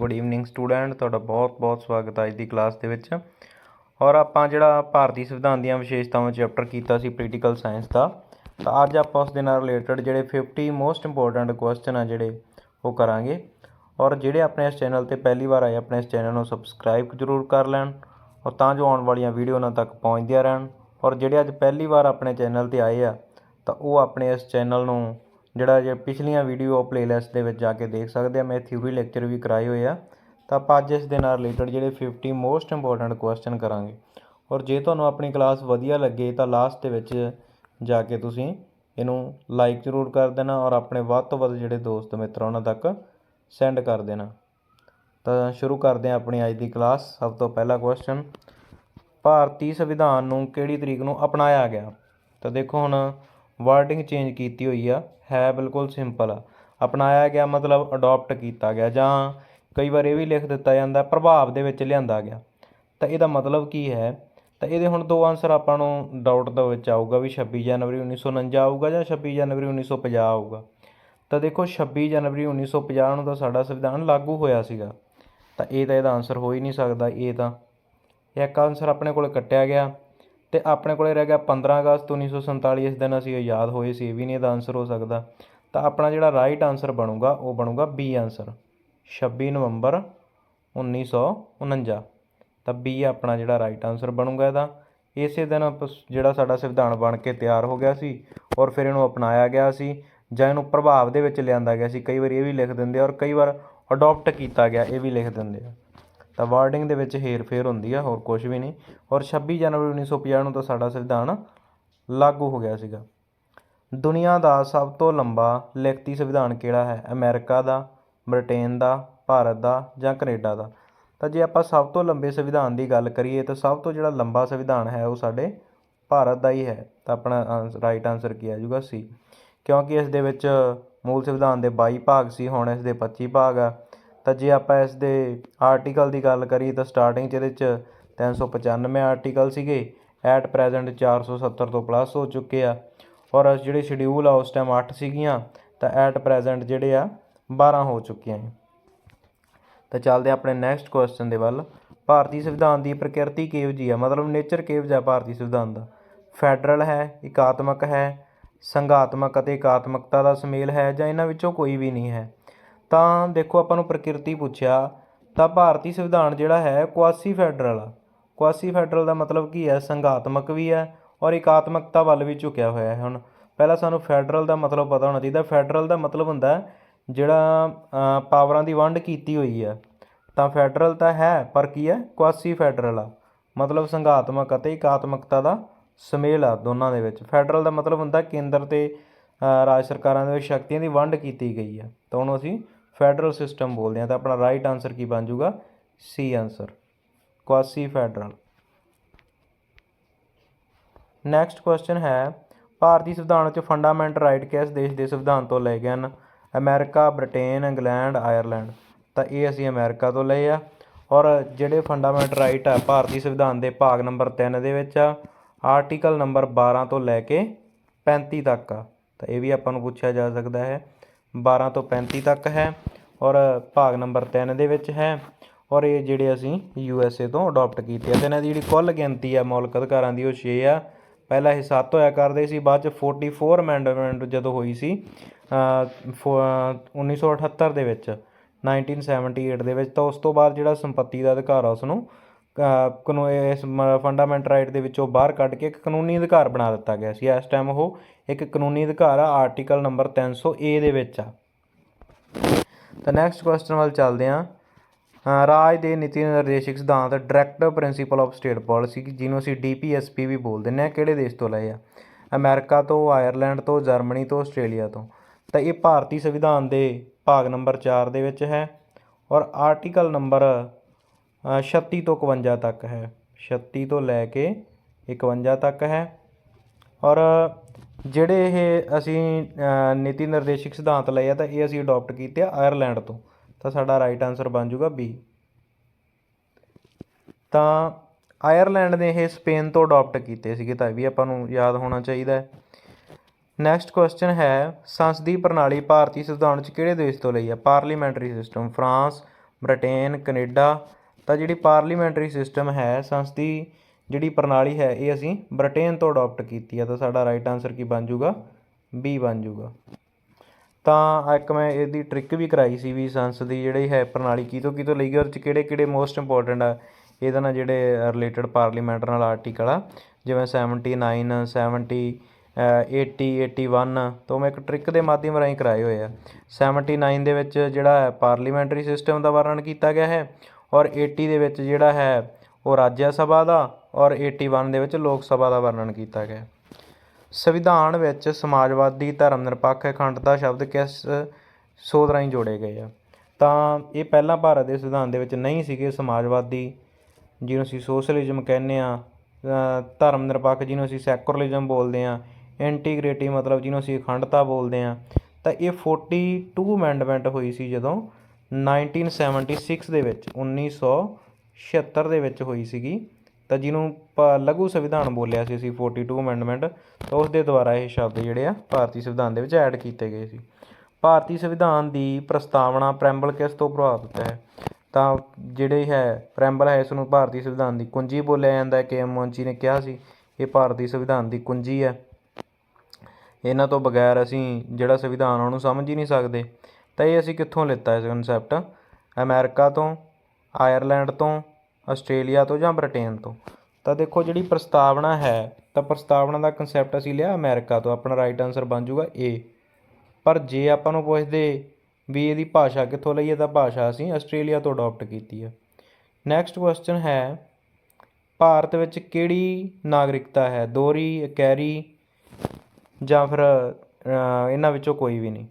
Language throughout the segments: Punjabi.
ਗੁੱਡ ਈਵਨਿੰਗ ਸਟੂਡੈਂਟ ਤੁਹਾਡਾ ਬਹੁਤ-ਬਹੁਤ ਸਵਾਗਤ ਹੈ ਅੱਜ ਦੀ ਕਲਾਸ ਦੇ ਵਿੱਚ। ਔਰ ਆਪਾਂ ਜਿਹੜਾ ਭਾਰਤੀ ਸੰਵਿਧਾਨ ਦੀਆਂ ਵਿਸ਼ੇਸ਼ਤਾਵਾਂ ਚੈਪਟਰ ਕੀਤਾ ਸੀ ਪੋਲੀਟੀਕਲ ਸਾਇੰਸ ਦਾ, ਤਾਂ ਅੱਜ ਆਪਾਂ ਉਸ ਦੇ ਨਾਲ ਰਿਲੇਟਡ ਜਿਹੜੇ 50 ਮੋਸਟ ਇੰਪੋਰਟੈਂਟ ਕੁਐਸਚਨ ਆ ਜਿਹੜੇ ਉਹ ਕਰਾਂਗੇ। ਔਰ ਜਿਹੜੇ ਆਪਣੇ ਇਸ ਚੈਨਲ ਤੇ ਪਹਿਲੀ ਵਾਰ ਆਏ, ਆਪਣੇ ਇਸ ਚੈਨਲ ਨੂੰ ਸਬਸਕ੍ਰਾਈਬ ਜ਼ਰੂਰ ਕਰ ਲੈਣ ਔਰ ਤਾਂ ਜੋ ਆਉਣ ਵਾਲੀਆਂ ਵੀਡੀਓ ਉਹਨਾਂ ਤੱਕ ਪਹੁੰਚਦੀਆਂ ਰਹਿਣ। ਔਰ ਜਿਹੜੇ ਅੱਜ ਪਹਿਲੀ ਵਾਰ ਆਪਣੇ ਚੈਨਲ ਤੇ ਆਏ ਆ, ਤਾਂ ਉਹ ਆਪਣੇ ਇਸ ਚੈਨਲ ਨੂੰ ਜਿਹੜਾ ਜੇ ਪਿਛਲੀਆਂ ਵੀਡੀਓ ਪਲੇਲਿਸਟ ਦੇ ਵਿੱਚ ਜਾ ਕੇ ਦੇਖ ਸਕਦੇ ਆ, ਮੈਂ ਥਿਊਰੀ ਲੈਕਚਰ ਵੀ ਕਰਾਏ ਹੋਏ ਆ। ਤਾਂ ਆਪਾਂ ਅੱਜ ਇਸ ਦੇ ਨਾਲ ਰਿਲੇਟਡ ਜਿਹੜੇ 50 ਮੋਸਟ ਇੰਪੋਰਟੈਂਟ ਕੁਐਸਚਨ ਕਰਾਂਗੇ। ਔਰ ਜੇ ਤੁਹਾਨੂੰ ਆਪਣੀ ਕਲਾਸ ਵਧੀਆ ਲੱਗੇ, ਤਾਂ ਲਾਸਟ ਦੇ ਵਿੱਚ ਜਾ ਕੇ ਤੁਸੀਂ ਇਹਨੂੰ ਲਾਈਕ ਜ਼ਰੂਰ ਕਰ ਦੇਣਾ ਔਰ ਆਪਣੇ ਵੱਧ ਤੋਂ ਵੱਧ ਜਿਹੜੇ ਦੋਸਤ ਮਿੱਤਰ ਉਹਨਾਂ ਤੱਕ ਸੈਂਡ ਕਰ ਦੇਣਾ। ਤਾਂ ਸ਼ੁਰੂ ਕਰਦੇ ਹਾਂ ਆਪਣੀ ਅੱਜ ਦੀ ਕਲਾਸ ਸਭ ਤੋਂ ਪਹਿਲਾ ਕੁਐਸਚਨ ਭਾਰਤੀ ਸੰਵਿਧਾਨ ਨੂੰ ਕਿਹੜੀ ਤਰੀਕ ਨੂੰ ਅਪਣਾਇਆ ਗਿਆ? ਤਾਂ ਦੇਖੋ ਹੁਣ ਵਰਡਿੰਗ ਚੇਂਜ ਕੀਤੀ ਹੋਈ ਆ, ਹੈ ਬਿਲਕੁਲ ਸਿੰਪਲ ਆ। ਅਪਣਾਇਆ ਗਿਆ ਮਤਲਬ ਅਡੋਪਟ ਕੀਤਾ ਗਿਆ, ਜਾਂ ਕਈ ਵਾਰ ਇਹ ਵੀ ਲਿਖ ਦਿੱਤਾ ਜਾਂਦਾ, ਪ੍ਰਭਾਵ ਦੇ ਵਿੱਚ ਲਿਆਂਦਾ ਗਿਆ। ਤਾਂ ਇਹਦਾ ਮਤਲਬ ਕੀ ਹੈ? ਤਾਂ ਇਹਦੇ ਹੁਣ ਦੋ ਆਨਸਰ ਆਪਾਂ ਨੂੰ ਡਾਊਟ ਦੇ ਵਿੱਚ ਆਊਗਾ ਵੀ 26 ਜਨਵਰੀ 1949 ਆਊਗਾ ਜਾਂ 26 ਜਨਵਰੀ 1950 ਆਊਗਾ। ਤਾਂ ਦੇਖੋ 26 ਜਨਵਰੀ 1950 ਨੂੰ ਤਾਂ ਸਾਡਾ ਸੰਵਿਧਾਨ ਲਾਗੂ ਹੋਇਆ ਸੀਗਾ। ਤਾਂ ਇਹ ਤਾਂ ਇਹਦਾ ਆਨਸਰ ਹੋ ਹੀ ਨਹੀਂ ਸਕਦਾ, ਇਹ ਤਾਂ। ਇੱਕ ਆਨਸਰ ਆਪਣੇ ਕੋਲ ਕੱਟਿਆ ਗਿਆ। ਅਤੇ ਆਪਣੇ ਕੋਲ ਰਹਿ ਗਿਆ 15 ਅਗਸਤ 1947 ਇਸ ਦਿਨ ਅਸੀਂ ਆਜ਼ਾਦ ਹੋਏ ਸੀ, ਇਹ ਵੀ ਨਹੀਂ ਇਹਦਾ ਆਨਸਰ ਹੋ ਸਕਦਾ। ਤਾਂ ਆਪਣਾ ਜਿਹੜਾ ਰਾਈਟ ਆਨਸਰ ਬਣੂਗਾ, ਉਹ ਬਣੂਗਾ ਬੀ ਆਨਸਰ 26 ਨਵੰਬਰ 1949 ਤਾਂ ਬੀ ਆਪਣਾ ਜਿਹੜਾ ਰਾਈਟ ਆਨਸਰ ਬਣੂਗਾ ਇਹਦਾ। ਇਸੇ ਦਿਨ ਆਪਾਂ ਜਿਹੜਾ ਸਾਡਾ ਸੰਵਿਧਾਨ ਬਣ ਕੇ ਤਿਆਰ ਹੋ ਗਿਆ ਸੀ, ਔਰ ਫਿਰ ਇਹਨੂੰ ਅਪਣਾਇਆ ਗਿਆ ਸੀ, ਜਾਂ ਇਹਨੂੰ ਪ੍ਰਭਾਵ ਦੇ ਵਿੱਚ ਲਿਆਂਦਾ ਗਿਆ ਸੀ। ਕਈ ਵਾਰ ਇਹ ਵੀ ਲਿਖ ਦਿੰਦੇ ਔਰ ਕਈ ਵਾਰ ਅਡਾਪਟ ਕੀਤਾ ਗਿਆ, ਇਹ ਵੀ ਲਿਖ ਦਿੰਦੇ ਆ। ਤਾਂ ਵਰਡਿੰਗ ਦੇ ਵਿੱਚ ਹੇਰ-ਫੇਰ ਹੁੰਦੀ ਆ, ਹੋਰ ਕੁਝ ਵੀ ਨਹੀਂ। ਔਰ 26 ਜਨਵਰੀ 1950 ਨੂੰ ਤਾਂ ਸਾਡਾ ਸੰਵਿਧਾਨ ਲਾਗੂ ਹੋ ਗਿਆ ਸੀਗਾ। ਦੁਨੀਆ ਦਾ ਸਭ ਤੋਂ ਲੰਬਾ ਲਿਖਤੀ ਸੰਵਿਧਾਨ ਕਿਹੜਾ ਹੈ? ਅਮਰੀਕਾ ਦਾ, ਬ੍ਰਿਟੇਨ ਦਾ, ਭਾਰਤ ਦਾ ਜਾਂ ਕੈਨੇਡਾ ਦਾ? ਤਾਂ ਜੇ ਆਪਾਂ ਸਭ ਤੋਂ ਲੰਬੇ ਸੰਵਿਧਾਨ ਦੀ ਗੱਲ ਕਰੀਏ ਤਾਂ ਸਭ ਤੋਂ ਜਿਹੜਾ ਲੰਬਾ ਸੰਵਿਧਾਨ ਹੈ ਉਹ ਸਾਡੇ ਭਾਰਤ ਦਾ ਹੀ ਹੈ। ਤਾਂ ਆਪਣਾ ਰਾਈਟ ਆਨਸਰ ਕੀ ਆ ਜਾਊਗਾ? ਸੀ ਕਿਉਂਕਿ ਇਸ ਦੇ ਵਿੱਚ ਮੂਲ ਸੰਵਿਧਾਨ ਦੇ 22 ਭਾਗ ਸੀ, ਹੁਣ ਇਸ ਦੇ 25 ਭਾਗ ਆ। ਤਾਂ ਜੇ ਆਪਾਂ ਇਸ ਦੇ ਆਰਟੀਕਲ ਦੀ ਗੱਲ ਕਰੀਏ ਤਾਂ ਸਟਾਰਟਿੰਗ 'ਚ ਇਹਦੇ 'ਚ 395 ਆਰਟੀਕਲ ਸੀਗੇ ਐਟ ਪ੍ਰੈਜ਼ੈਂਟ 470 ਤੋਂ ਪਲੱਸ ਹੋ ਚੁੱਕੇ ਆ। ਔਰ ਜਿਹੜੇ ਸ਼ਡਿਊਲ ਆ, ਉਸ ਟਾਈਮ ਅੱਠ ਸੀਗੀਆਂ, ਤਾਂ ਐਟ ਪ੍ਰੈਜ਼ੈਂਟ ਜਿਹੜੇ ਆ 12 ਹੋ ਚੁੱਕੀਆਂ ਹੈ ਤਾਂ ਚੱਲਦੇ ਹਾਂ ਆਪਣੇ ਨੈਕਸਟ ਕੁਐਸਚਨ ਦੇ ਵੱਲ। ਭਾਰਤੀ ਸੰਵਿਧਾਨ ਦੀ ਪ੍ਰਕਿਰਤੀ ਕਿਹੋ ਜਿਹੀ ਆ? ਮਤਲਬ ਨੇਚਰ ਕਿਹੋ ਜਿਹਾ ਭਾਰਤੀ ਸੰਵਿਧਾਨ ਦਾ? ਫੈਡਰਲ ਹੈ, ਇਕਾਤਮਕ ਹੈ ਸੰਘਾਤਮਕ ਅਤੇ ਇਕਾਤਮਕਤਾ ਦਾ ਸੁਮੇਲ ਹੈ ਜਾਂ ਇਹਨਾਂ ਵਿੱਚੋਂ ਕੋਈ ਵੀ ਨਹੀਂ ਹੈ? ਤਾਂ ਦੇਖੋ ਆਪਾਂ ਨੂੰ ਪ੍ਰਕਿਰਤੀ ਪੁੱਛਿਆ, ਤਾਂ ਭਾਰਤੀ ਸੰਵਿਧਾਨ ਜਿਹੜਾ ਹੈ ਕੁਆਸੀ ਫੈਡਰਲ ਆ। ਕੁਆਸੀ ਫੈਡਰਲ ਦਾ ਮਤਲਬ ਕੀ ਹੈ? ਸੰਘਾਤਮਕ ਵੀ ਹੈ ਔਰ ਇਕਾਤਮਕਤਾ ਵੱਲ ਵੀ ਝੁਕਿਆ ਹੋਇਆ ਹੈ ਹੁਣ। ਪਹਿਲਾਂ ਸਾਨੂੰ ਫੈਡਰਲ ਦਾ ਮਤਲਬ ਪਤਾ ਹੋਣਾ ਚਾਹੀਦਾ। ਫੈਡਰਲ ਦਾ ਮਤਲਬ ਹੁੰਦਾ ਜਿਹੜਾ ਪਾਵਰਾਂ ਦੀ ਵੰਡ ਕੀਤੀ ਹੋਈ ਹੈ। ਤਾਂ ਫੈਡਰਲ ਤਾਂ ਹੈ, ਪਰ ਕੀ ਹੈ? ਕੁਆਸੀ ਫੈਡਰਲ ਆ। ਮਤਲਬ ਸੰਘਾਤਮਕ ਅਤੇ ਇਕਾਤਮਕਤਾ ਦਾ ਸੁਮੇਲ ਆ ਦੋਨਾਂ ਦੇ ਵਿੱਚ। ਫੈਡਰਲ ਦਾ ਮਤਲਬ ਹੁੰਦਾ ਕੇਂਦਰ ਤੇ ਰਾਜ ਸਰਕਾਰਾਂ ਦੇ ਵਿੱਚ ਸ਼ਕਤੀਆਂ ਦੀ ਵੰਡ ਕੀਤੀ ਗਈ ਹੈ। ਤਾਂ ਉਹਨੂੰ ਅਸੀਂ ਫੈਡਰਲ ਸਿਸਟਮ ਬੋਲਦੇ ਹਾਂ ਤਾਂ ਆਪਣਾ ਰਾਈਟ ਆਨਸਰ ਕੀ ਬਣ ਜਾਊਗਾ? C answer quasi federal next question ਹੈ, ਭਾਰਤੀ ਸੰਵਿਧਾਨ ਵਿੱਚ ਫੰਡਾਮੈਂਟ ਰਾਈਟ ਕਿਸ ਦੇਸ਼ ਦੇ ਸੰਵਿਧਾਨ ਤੋਂ ਲਏ ਗਏ ਹਨ? America, Britain, England, Ireland. ਤਾਂ ਇਹ ਅਸੀਂ ਅਮਰੀਕਾ ਤੋਂ ਲਏ ਆ। ਔਰ ਜਿਹੜੇ ਫੰਡਾਮੈਂਟ ਰਾਈਟ ਆ, ਭਾਰਤੀ ਸੰਵਿਧਾਨ ਦੇ ਭਾਗ ਨੰਬਰ 3 ਦੇ ਵਿੱਚ ਆ ਆਰਟੀਕਲ ਨੰਬਰ 12 ਤੋਂ ਲੈ ਕੇ 35 ਤੱਕ ਆ। ਤਾਂ ਇਹ ਵੀ ਆਪਾਂ ਨੂੰ ਪੁੱਛਿਆ ਜਾ ਸਕਦਾ ਹੈ। 12 ਤੋਂ 35 ਤੱਕ ਹੈ ਔਰ ਭਾਗ ਨੰਬਰ ਤਿੰਨ ਦੇ ਵਿੱਚ ਹੈ। ਔਰ ਇਹ ਜਿਹੜੇ ਅਸੀਂ ਯੂ ਐਸ ਏ ਤੋਂ ਅਡਾਪਟ ਕੀਤੇ ਆ। ਤੇ ਇਹਨਾਂ ਦੀ ਜਿਹੜੀ ਕੁੱਲ ਗਿਣਤੀ ਆ ਮੌਲਿਕ ਅਧਿਕਾਰਾਂ ਦੀ ਉਹ ਛੇ ਆ। ਪਹਿਲਾਂ ਇਹ ਸੱਤ ਹੋਇਆ ਕਰਦੇ ਸੀ ਬਾਅਦ ਚ 44 ਅਮੈਂਡਮੈਂਟ ਜਦੋਂ ਹੋਈ ਸੀ ਅ, ਫੋ- 1978 ਦੇ ਵਿੱਚ 1978 ਦੇ ਵਿੱਚ ਤਾਂ ਉਸ ਤੋਂ ਬਾਅਦ ਜਿਹੜਾ ਸੰਪਤੀ ਦਾ ਅਧਿਕਾਰ ਆ ਉਸ ਨੂੰ ਕਾਨੂੰ ਇਸ ਫੰਡਾਮੈਂਟ ਰਾਈਟ ਦੇ ਵਿੱਚੋਂ ਬਾਹਰ ਕੱਢ ਕੇ ਇੱਕ ਕਾਨੂੰਨੀ ਅਧਿਕਾਰ ਬਣਾ ਦਿੱਤਾ ਗਿਆ ਸੀ। ਇਸ ਟਾਈਮ ਉਹ ਇੱਕ ਕਾਨੂੰਨੀ ਅਧਿਕਾਰ ਆ ਆਰਟੀਕਲ ਨੰਬਰ 300 ਏ ਦੇ ਵਿੱਚ ਆ। ਤਾਂ ਨੈਕਸਟ ਕੁਐਸਚਨ ਵੱਲ ਚੱਲਦੇ ਹਾਂ। ਰਾਜ ਦੇ ਨੀਤੀ ਨਿਰਦੇਸ਼ਕ ਸਿਧਾਂਤ directive principle of state policy ਜਿਹਨੂੰ ਅਸੀਂ ਡੀਪੀਐਸਪੀ ਵੀ ਬੋਲ ਦਿੰਦੇ ਹਾਂ ਕਿਹੜੇ ਦੇਸ਼ ਤੋਂ ਲਏ ਆ? ਅਮਰੀਕਾ ਤੋਂ ਆਇਰਲੈਂਡ ਤੋਂ ਜਰਮਨੀ ਤੋਂ ਆਸਟ੍ਰੇਲੀਆ ਤੋਂ। ਤਾਂ ਇਹ ਭਾਰਤੀ ਸੰਵਿਧਾਨ ਦੇ ਭਾਗ ਨੰਬਰ 4 ਦੇ ਵਿੱਚ ਹੈ ਔਰ ਆਰਟੀਕਲ ਨੰਬਰ ਅ, 36 ਤੋਂ 51 ਤੱਕ ਹੈ। 36 ਤੋਂ ਲੈ ਕੇ 51 ਤੱਕ ਹੈ ਔਰ ਜਿਹੜੇ ਇਹ ਅਸੀਂ ਨੀਤੀ ਨਿਰਦੇਸ਼ਕ ਸਿਧਾਂਤ ਲਏ ਆ ਤਾਂ ਇਹ ਅਸੀਂ ਅਡੋਪਟ ਕੀਤੇ ਆ ਆਇਰਲੈਂਡ ਤੋਂ। ਤਾਂ ਸਾਡਾ ਰਾਈਟ ਆਨਸਰ ਬਣ ਜਾਊਗਾ ਬੀ ਤਾਂ ਆਇਰਲੈਂਡ ਨੇ ਇਹ ਸਪੇਨ ਤੋਂ ਅਡਾਪਟ ਕੀਤੇ ਸੀਗੇ ਤਾਂ ਇਹ ਵੀ ਆਪਾਂ ਨੂੰ ਯਾਦ ਹੋਣਾ ਚਾਹੀਦਾ ਹੈ। ਨੈਕਸਟ ਕੁਐਸਚਨ ਹੈ ਸੰਸਦੀ ਪ੍ਰਣਾਲੀ ਭਾਰਤੀ ਸੰਵਿਧਾਨ 'ਚ ਕਿਹੜੇ ਦੇਸ਼ ਤੋਂ ਲਈ ਹੈ parliamentary system France Britain Canada ਤਾਂ ਜਿਹੜੀ ਪਾਰਲੀਮੈਂਟਰੀ ਸਿਸਟਮ ਹੈ ਸੰਸਦੀ ਜਿਹੜੀ ਪ੍ਰਣਾਲੀ ਹੈ ਇਹ ਅਸੀਂ ਬ੍ਰਿਟੇਨ ਤੋਂ ਅਡਾਪਟ ਕੀਤੀ ਹੈ ਤਾਂ ਸਾਡਾ ਰਾਈਟ ਆਨਸਰ ਕੀ ਬਣ ਜਾਊਗਾ? ਬੀ ਬਣ ਜਾਊਗਾ। ਤਾਂ ਇੱਕ ਮੈਂ ਇਹਦੀ ਟ੍ਰਿਕ ਵੀ ਕਰਾਈ ਸੀ ਵੀ ਸੰਸਦ ਦੀ ਜਿਹੜੀ ਹੈ ਪ੍ਰਣਾਲੀ ਕਿਤੋਂ ਕਿਤੋਂ ਲਈ ਗਈ ਉਹਦੇ 'ਚ ਕਿਹੜੇ ਕਿਹੜੇ ਮੋਸਟ ਇੰਪੋਰਟੈਂਟ ਆ ਇਹਦੇ ਨਾਲ ਜਿਹੜੇ ਰਿਲੇਟਡ ਪਾਰਲੀਮੈਂਟ ਨਾਲ ਆਰਟੀਕਲ ਆ ਜਿਵੇਂ 79 70 ਅ, 80 81 ਤੋਂ ਮੈਂ ਇੱਕ ਟ੍ਰਿਕ ਦੇ ਮਾਧਿਅਮ ਰਾਹੀਂ ਕਰਾਏ ਹੋਏ ਆ। 79 ਦੇ ਵਿੱਚ ਜਿਹੜਾ ਹੈ ਪਾਰਲੀਮੈਂਟਰੀ ਸਿਸਟਮ ਦਾ ਵਰਣਨ ਕੀਤਾ ਗਿਆ ਹੈ ਔਰ 80 ਦੇ ਵਿੱਚ ਜਿਹੜਾ ਹੈ ਉਹ ਰਾਜ ਸਭਾ ਦਾ ਔਰ 81 ਦੇ ਵਿੱਚ ਲੋਕ ਸਭਾ ਦਾ ਵਰਣਨ ਕੀਤਾ ਗਿਆ। ਸੰਵਿਧਾਨ ਵਿੱਚ ਸਮਾਜਵਾਦੀ ਧਰਮ ਨਿਰਪੱਖ ਅਖੰਡਤਾ ਸ਼ਬਦ ਕਿਸ ਸੋਧ ਰਾਹੀਂ ਜੋੜੇ ਗਏ ਆ। ਤਾਂ ਇਹ ਪਹਿਲਾਂ ਭਾਰਤ ਦੇ ਸੰਵਿਧਾਨ ਦੇ ਵਿੱਚ ਨਹੀਂ ਸੀਗੇ। ਸਮਾਜਵਾਦੀ, ਜਿਹਨੂੰ ਅਸੀਂ ਸੋਸ਼ਲਿਜ਼ਮ ਕਹਿੰਦੇ ਆ ਧਰਮ ਨਿਰਪੱਖ ਜਿਹਨੂੰ ਅਸੀਂ ਸੈਕੂਲਰਿਜ਼ਮ ਬੋਲਦੇ ਆ ਇੰਟੀਗ੍ਰੇਟੀ ਮਤਲਬ ਜਿਹਨੂੰ ਅਸੀਂ ਅਖੰਡਤਾ ਬੋਲਦੇ ਆ ਤਾਂ ਇਹ 42 ਅਮੈਂਡਮੈਂਟ ਹੋਈ ਸੀ ਜਦੋਂ 1976 ਦੇ ਵਿੱਚ 1976 ਦੇ ਵਿੱਚ ਹੋਈ ਸੀਗੀ। ਤਾਂ ਜਿਹਨੂੰ ਪ- ਲਘੂ ਸੰਵਿਧਾਨ ਬੋਲਿਆ ਸੀ ਅਸੀਂ 42 ਅਮੈਂਡਮੈਂਟ ਤਾਂ ਉਸ ਦੇ ਦੁਆਰਾ ਇਹ ਸ਼ਬਦ ਜਿਹੜੇ ਆ ਭਾਰਤੀ ਸੰਵਿਧਾਨ ਦੇ ਵਿੱਚ ਐਡ ਕੀਤੇ ਗਏ ਸੀ। ਭਾਰਤੀ ਸੰਵਿਧਾਨ ਦੀ ਪ੍ਰਸਤਾਵਨਾ ਪ੍ਰੈਂਬਲ ਕਿਸ ਤੋਂ ਪ੍ਰਭਾਵਿਤ ਹੈ? ਤਾਂ ਜਿਹੜੇ ਹੈ ਪ੍ਰੈਂਬਲ ਹੈ, ਇਸ ਨੂੰ ਭਾਰਤੀ ਸੰਵਿਧਾਨ ਦੀ ਕੁੰਜੀ ਬੋਲਿਆ ਜਾਂਦਾ ਹੈ, ਕੇ ਐਮ ਮੁੰਚੀ ਨੇ ਕਿਹਾ ਸੀ, ਇਹ ਭਾਰਤੀ ਸੰਵਿਧਾਨ ਦੀ ਕੁੰਜੀ ਹੈ। ਇਹਨਾਂ ਤੋਂ ਬਗੈਰ ਅਸੀਂ ਜਿਹੜਾ ਸੰਵਿਧਾਨ ਉਹਨੂੰ ਸਮਝ ਹੀ ਨਹੀਂ ਸਕਦੇ। ਤਾਂ ਇਹ ਅਸੀਂ ਕਿੱਥੋਂ ਲਿੱਤਾ ਇਸ ਕਨਸੈਪਟ ਅਮਰੀਕਾ ਤੋਂ, ਆਇਰਲੈਂਡ ਤੋਂ ਆਸਟ੍ਰੇਲੀਆ ਤੋਂ ਜਾਂ ਬ੍ਰਿਟੇਨ ਤੋਂ। ਤਾਂ ਦੇਖੋ ਜਿਹੜੀ ਪ੍ਰਸਤਾਵਨਾ ਹੈ, ਤਾਂ ਪ੍ਰਸਤਾਵਨਾ ਦਾ ਕਨਸੈਪਟ ਅਸੀਂ ਲਿਆ ਅਮੈਰੀਕਾ ਤੋਂ। ਆਪਣਾ ਰਾਈਟ ਆਨਸਰ ਬਣ ਜਾਊਗਾ ਏ ਪਰ ਜੇ ਆਪਾਂ ਨੂੰ ਪੁੱਛਦੇ ਵੀ ਇਹਦੀ ਭਾਸ਼ਾ ਕਿੱਥੋਂ ਲਈ ਹੈ ਤਾਂ ਭਾਸ਼ਾ ਅਸੀਂ ਆਸਟ੍ਰੇਲੀਆ ਤੋਂ ਅਡਾਪਟ ਕੀਤੀ ਹੈ ਨੈਕਸਟ ਕੁਐਸਚਨ ਹੈ, ਭਾਰਤ ਵਿੱਚ ਕਿਹੜੀ ਨਾਗਰਿਕਤਾ ਹੈ? ਦੋਹਰੀ ਇਕੈਰੀ ਜਾਂ ਫਿਰ ਇਹਨਾਂ ਵਿੱਚੋਂ ਕੋਈ ਵੀ ਨਹੀਂ।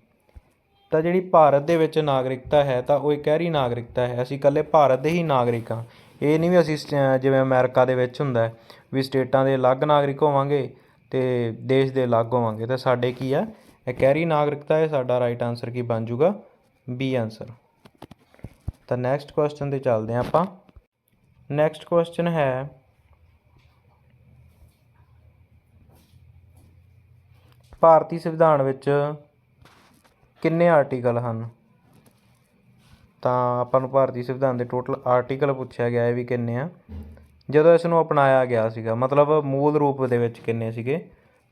ਤਾਂ ਜਿਹੜੀ ਭਾਰਤ ਦੇ ਵਿੱਚ ਨਾਗਰਿਕਤਾ ਹੈ, ਤਾਂ ਉਹ ਇਕਹਿਰੀ ਨਾਗਰਿਕਤਾ ਹੈ। ਅਸੀਂ ਇਕੱਲੇ ਭਾਰਤ ਦੇ ਹੀ ਨਾਗਰਿਕ ਹਾਂ। ਇਹ ਨਹੀਂ ਵੀ ਅਸੀਂ ਸ- ਜਿਵੇਂ ਅਮੈਰੀਕਾ ਦੇ ਵਿੱਚ ਹੁੰਦਾ ਵੀ ਸਟੇਟਾਂ ਦੇ ਅਲੱਗ ਨਾਗਰਿਕ ਹੋਵਾਂਗੇ ਅਤੇ ਦੇਸ਼ ਦੇ ਅਲੱਗ ਹੋਵਾਂਗੇ, ਤਾਂ ਸਾਡੇ ਕੀ ਆ? ਇਕਹਿਰੀ ਨਾਗਰਿਕਤਾ ਹੈ, ਸਾਡਾ ਰਾਈਟ ਆਨਸਰ ਕੀ ਬਣ ਜਾਊਗਾ? ਬੀ ਆਨਸਰ ਤਾਂ ਨੈਕਸਟ ਕੁਐਸਚਨ ਤੇ ਚੱਲਦੇ ਹਾਂ ਆਪਾਂ। ਨੈਕਸਟ ਕੁਐਸਚਨ ਹੈ, ਭਾਰਤੀ ਸੰਵਿਧਾਨ ਵਿੱਚ ਕਿੰਨੇ ਆਰਟੀਕਲ ਹਨ? ਤਾਂ ਆਪਾਂ ਨੂੰ ਭਾਰਤੀ ਸੰਵਿਧਾਨ ਦੇ ਟੋਟਲ ਆਰਟੀਕਲ ਪੁੱਛਿਆ ਗਿਆ ਹੈ ਵੀ ਕਿੰਨੇ ਆ। ਜਦੋਂ ਇਸ ਨੂੰ ਅਪਣਾਇਆ ਗਿਆ ਸੀਗਾ, ਮਤਲਬ ਮੂਲ ਰੂਪ ਦੇ ਵਿੱਚ ਕਿੰਨੇ ਸੀਗੇ,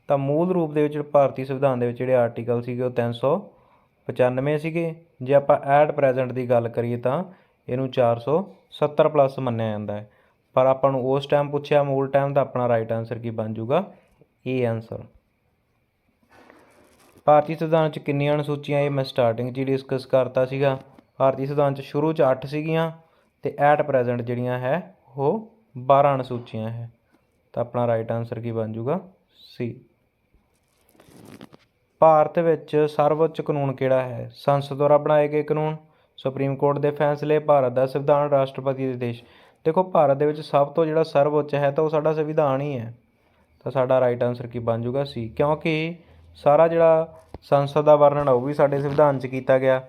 ਤਾਂ ਮੂਲ ਰੂਪ ਦੇ ਵਿੱਚ ਭਾਰਤੀ ਸੰਵਿਧਾਨ ਦੇ ਵਿੱਚ ਜਿਹੜੇ ਆਰਟੀਕਲ ਸੀਗੇ ਉਹ 395 ਸੀਗੇ। ਜੇ ਆਪਾਂ ਐਟ ਪ੍ਰੈਜ਼ੈਂਟ ਦੀ ਗੱਲ ਕਰੀਏ ਤਾਂ ਇਹਨੂੰ 470 ਪਲੱਸ ਮੰਨਿਆ ਜਾਂਦਾ ਹੈ। ਪਰ ਆਪਾਂ ਨੂੰ ਉਸ ਟਾਈਮ ਪੁੱਛਿਆ, ਮੂਲ ਟਾਈਮ ਦਾ ਆਪਣਾ ਰਾਈਟ ਆਨਸਰ ਕੀ ਬਣ ਜਾਊਗਾ? ਏ ਆਨਸਰ ਭਾਰਤੀ ਸੰਵਿਧਾਨ 'ਚ ਕਿੰਨੀਆਂ ਅਨੁਸੂਚੀਆਂ ਇਹ ਮੈਂ ਸਟਾਰਟਿੰਗ 'ਚ ਹੀ ਡਿਸਕਸ ਕਰਤਾ ਸੀਗਾ। ਭਾਰਤੀ ਸੰਵਿਧਾਨ 'ਚ ਸ਼ੁਰੂ 'ਚ ਅੱਠ ਸੀਗੀਆਂ ਅਤੇ ਐਟ ਪ੍ਰੈਜ਼ੈਂਟ ਜਿਹੜੀਆਂ ਹੈ ਉਹ 12 ਅਨੁਸੂਚੀਆਂ ਹੈ। ਤਾਂ ਆਪਣਾ ਰਾਈਟ ਆਨਸਰ ਕੀ ਬਣ ਜਾਊਗਾ? ਸੀ ਭਾਰਤ ਵਿੱਚ ਸਰਵਉੱਚ ਕਾਨੂੰਨ ਕਿਹੜਾ ਹੈ? ਸੰਸਦ ਦੁਆਰਾ ਬਣਾਏ ਗਏ ਕਾਨੂੰਨ, ਸੁਪਰੀਮ ਕੋਰਟ ਦੇ ਫੈਸਲੇ, ਭਾਰਤ ਦਾ ਸੰਵਿਧਾਨ, ਰਾਸ਼ਟਰਪਤੀ ਦੇ ਦੇਸ਼। ਦੇਖੋ, ਭਾਰਤ ਦੇ ਵਿੱਚ ਸਭ ਤੋਂ ਜਿਹੜਾ ਸਰਵਉੱਚ ਹੈ ਤਾਂ ਉਹ ਸਾਡਾ ਸੰਵਿਧਾਨ ਹੀ ਹੈ। ਤਾਂ ਸਾਡਾ ਰਾਈਟ ਆਨਸਰ ਕੀ ਬਣ ਜਾਊਗਾ? ਸੀ ਕਿਉਂਕਿ ਸਾਰਾ ਜਿਹੜਾ ਸੰਸਦ ਦਾ ਵਰਣਨ ਆ, ਉਹ ਵੀ ਸਾਡੇ ਸੰਵਿਧਾਨ 'ਚ ਕੀਤਾ ਗਿਆ।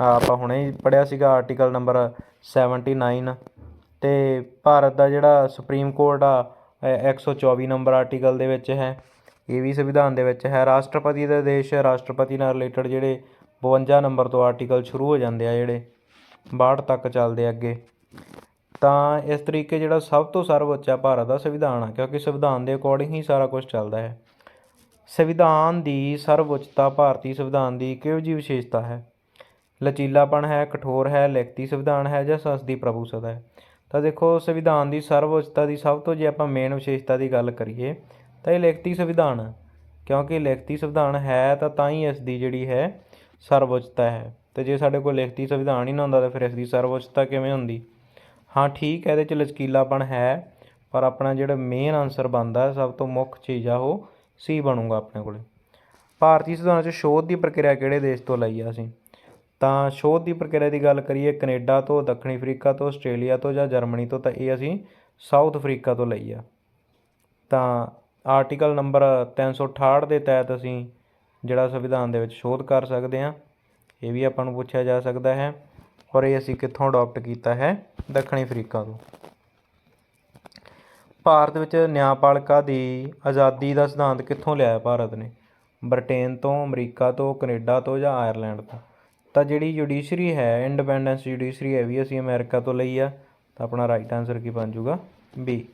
ਆਪਾਂ ਹੁਣੇ ਹੀ ਪੜਿਆ ਸੀਗਾ ਆਰਟੀਕਲ ਨੰਬਰ ਸੈਵਨਟੀ ਨਾਈਨ ਅਤੇ ਭਾਰਤ ਦਾ ਜਿਹੜਾ ਸੁਪਰੀਮ ਕੋਰਟ ਆ ਇੱਕ ਸੌ ਚੌਵੀ ਨੰਬਰ ਆਰਟੀਕਲ ਦੇ ਵਿੱਚ ਹੈ। ਇਹ ਵੀ ਸੰਵਿਧਾਨ ਦੇ ਵਿੱਚ ਹੈ। ਰਾਸ਼ਟਰਪਤੀ ਦਾ ਦੇਸ਼, ਰਾਸ਼ਟਰਪਤੀ ਨਾਲ ਰਿਲੇਟਡ ਜਿਹੜੇ 52 ਨੰਬਰ ਤੋਂ ਆਰਟੀਕਲ ਸ਼ੁਰੂ ਹੋ ਜਾਂਦੇ ਆ ਜਿਹੜੇ 62 ਤੱਕ ਚੱਲਦੇ ਅੱਗੇ। ਤਾਂ ਇਸ ਤਰੀਕੇ ਜਿਹੜਾ ਸਭ ਤੋਂ ਸਰਵਉੱਚ ਭਾਰਤ ਦਾ ਸੰਵਿਧਾਨ ਆ, ਕਿਉਂਕਿ ਸੰਵਿਧਾਨ ਦੇ ਅਕੋਰਡਿੰਗ ਹੀ ਸਾਰਾ ਕੁਝ ਚੱਲਦਾ ਹੈ। ਸੰਵਿਧਾਨ ਦੀ ਸਰਵਉੱਚਤਾ ਭਾਰਤੀ ਸੰਵਿਧਾਨ ਦੀ ਕਿਹੋ ਜਿਹੀ ਵਿਸ਼ੇਸ਼ਤਾ ਹੈ? ਲਚੀਲਾਪਣ ਹੈ, ਕਠੋਰ ਹੈ, ਲਿਖਤੀ ਸੰਵਿਧਾਨ ਹੈ ਜਾਂ ਸੰਸਦੀ ਪ੍ਰਭੂਸੱਤਾ ਹੈ। ਤਾਂ ਦੇਖੋ, ਸੰਵਿਧਾਨ ਦੀ ਸਰਵਉੱਚਤਾ ਦੀ ਸਭ ਤੋਂ ਜੇ ਆਪਾਂ ਮੇਨ ਵਿਸ਼ੇਸ਼ਤਾ ਦੀ ਗੱਲ ਕਰੀਏ, ਤਾਂ ਇਹ ਲਿਖਤੀ ਸੰਵਿਧਾਨ ਕਿਉਂਕਿ ਲਿਖਤੀ ਸੰਵਿਧਾਨ ਹੈ ਤਾਂ ਤਾਂ ਹੀ ਇਸ ਦੀ ਜਿਹੜੀ ਹੈ ਸਰਵਉੱਚਤਾ ਹੈ। ਤੇ ਜੇ ਸਾਡੇ ਕੋਲ ਲਿਖਤੀ ਸੰਵਿਧਾਨ ਹੀ ਨਾ ਹੁੰਦਾ ਤਾਂ ਫਿਰ ਇਸ ਦੀ ਸਰਵਉੱਚਤਾ ਕਿਵੇਂ ਹੁੰਦੀ? ਹਾਂ, ਠੀਕ ਹੈ, ਇਹਦੇ ਚ ਲਚਕੀਲਾਪਣ ਹੈ, ਪਰ ਆਪਣਾ ਜਿਹੜਾ ਮੇਨ ਆਨਸਰ ਬਣਦਾ, ਸਭ ਤੋਂ ਮੁੱਖ ਚੀਜ਼ ਆ ਉਹ ਸੀ ਬਣੂਗਾ ਆਪਣੇ ਕੋਲੇ। ਭਾਰਤੀ ਸੰਵਿਧਾਨ 'ਚ ਸ਼ੋਧ ਦੀ ਪ੍ਰਕਿਰਿਆ ਕਿਹੜੇ ਦੇਸ਼ ਤੋਂ ਲਈ ਆ ਅਸੀਂ? ਤਾਂ ਸ਼ੋਧ ਦੀ ਪ੍ਰਕਿਰਿਆ ਦੀ ਗੱਲ ਕਰੀਏ, ਕੈਨੇਡਾ ਤੋਂ, ਦੱਖਣੀ ਅਫਰੀਕਾ ਤੋਂ, ਆਸਟ੍ਰੇਲੀਆ ਤੋਂ ਜਾਂ ਜਰਮਨੀ ਤੋਂ, ਤਾਂ ਇਹ ਅਸੀਂ ਸਾਊਥ ਅਫਰੀਕਾ ਤੋਂ ਲਈ ਆ। ਤਾਂ ਆਰਟੀਕਲ ਨੰਬਰ 368 ਦੇ ਤਹਿਤ ਅਸੀਂ ਜਿਹੜਾ ਸੰਵਿਧਾਨ ਦੇ ਵਿੱਚ ਸ਼ੋਧ ਕਰ ਸਕਦੇ ਹਾਂ, ਇਹ ਵੀ ਆਪਾਂ ਨੂੰ ਪੁੱਛਿਆ ਜਾ ਸਕਦਾ ਹੈ ਔਰ ਇਹ ਅਸੀਂ ਕਿੱਥੋਂ ਅਡਾਪਟ ਕੀਤਾ ਹੈ? ਦੱਖਣੀ ਅਫਰੀਕਾ ਤੋਂ। ਭਾਰਤ ਵਿੱਚ ਨਿਆਂਪਾਲਿਕਾ ਦੀ ਆਜ਼ਾਦੀ ਦਾ ਸਿਧਾਂਤ ਕਿੱਥੋਂ ਲਿਆ ਭਾਰਤ ਨੇ? ਬ੍ਰਿਟੇਨ ਤੋਂ, ਅਮਰੀਕਾ ਤੋਂ, ਕੈਨੇਡਾ ਤੋਂ ਜਾਂ ਆਇਰਲੈਂਡ ਤੋਂ? ਤਾਂ ਜਿਹੜੀ ਜੁਡੀਸ਼ਰੀ ਹੈ ਇੰਡੀਪੈਂਡੈਂਸ ਜੁਡੀਸ਼ਰੀ ਹੈ ਵੀ ਅਸੀਂ ਅਮਰੀਕਾ ਤੋਂ ਲਈ ਆ, ਤਾਂ ਆਪਣਾ ਰਾਈਟ ਆਨਸਰ ਕੀ ਬਣ ਜਾਊਗਾ? ਬੀ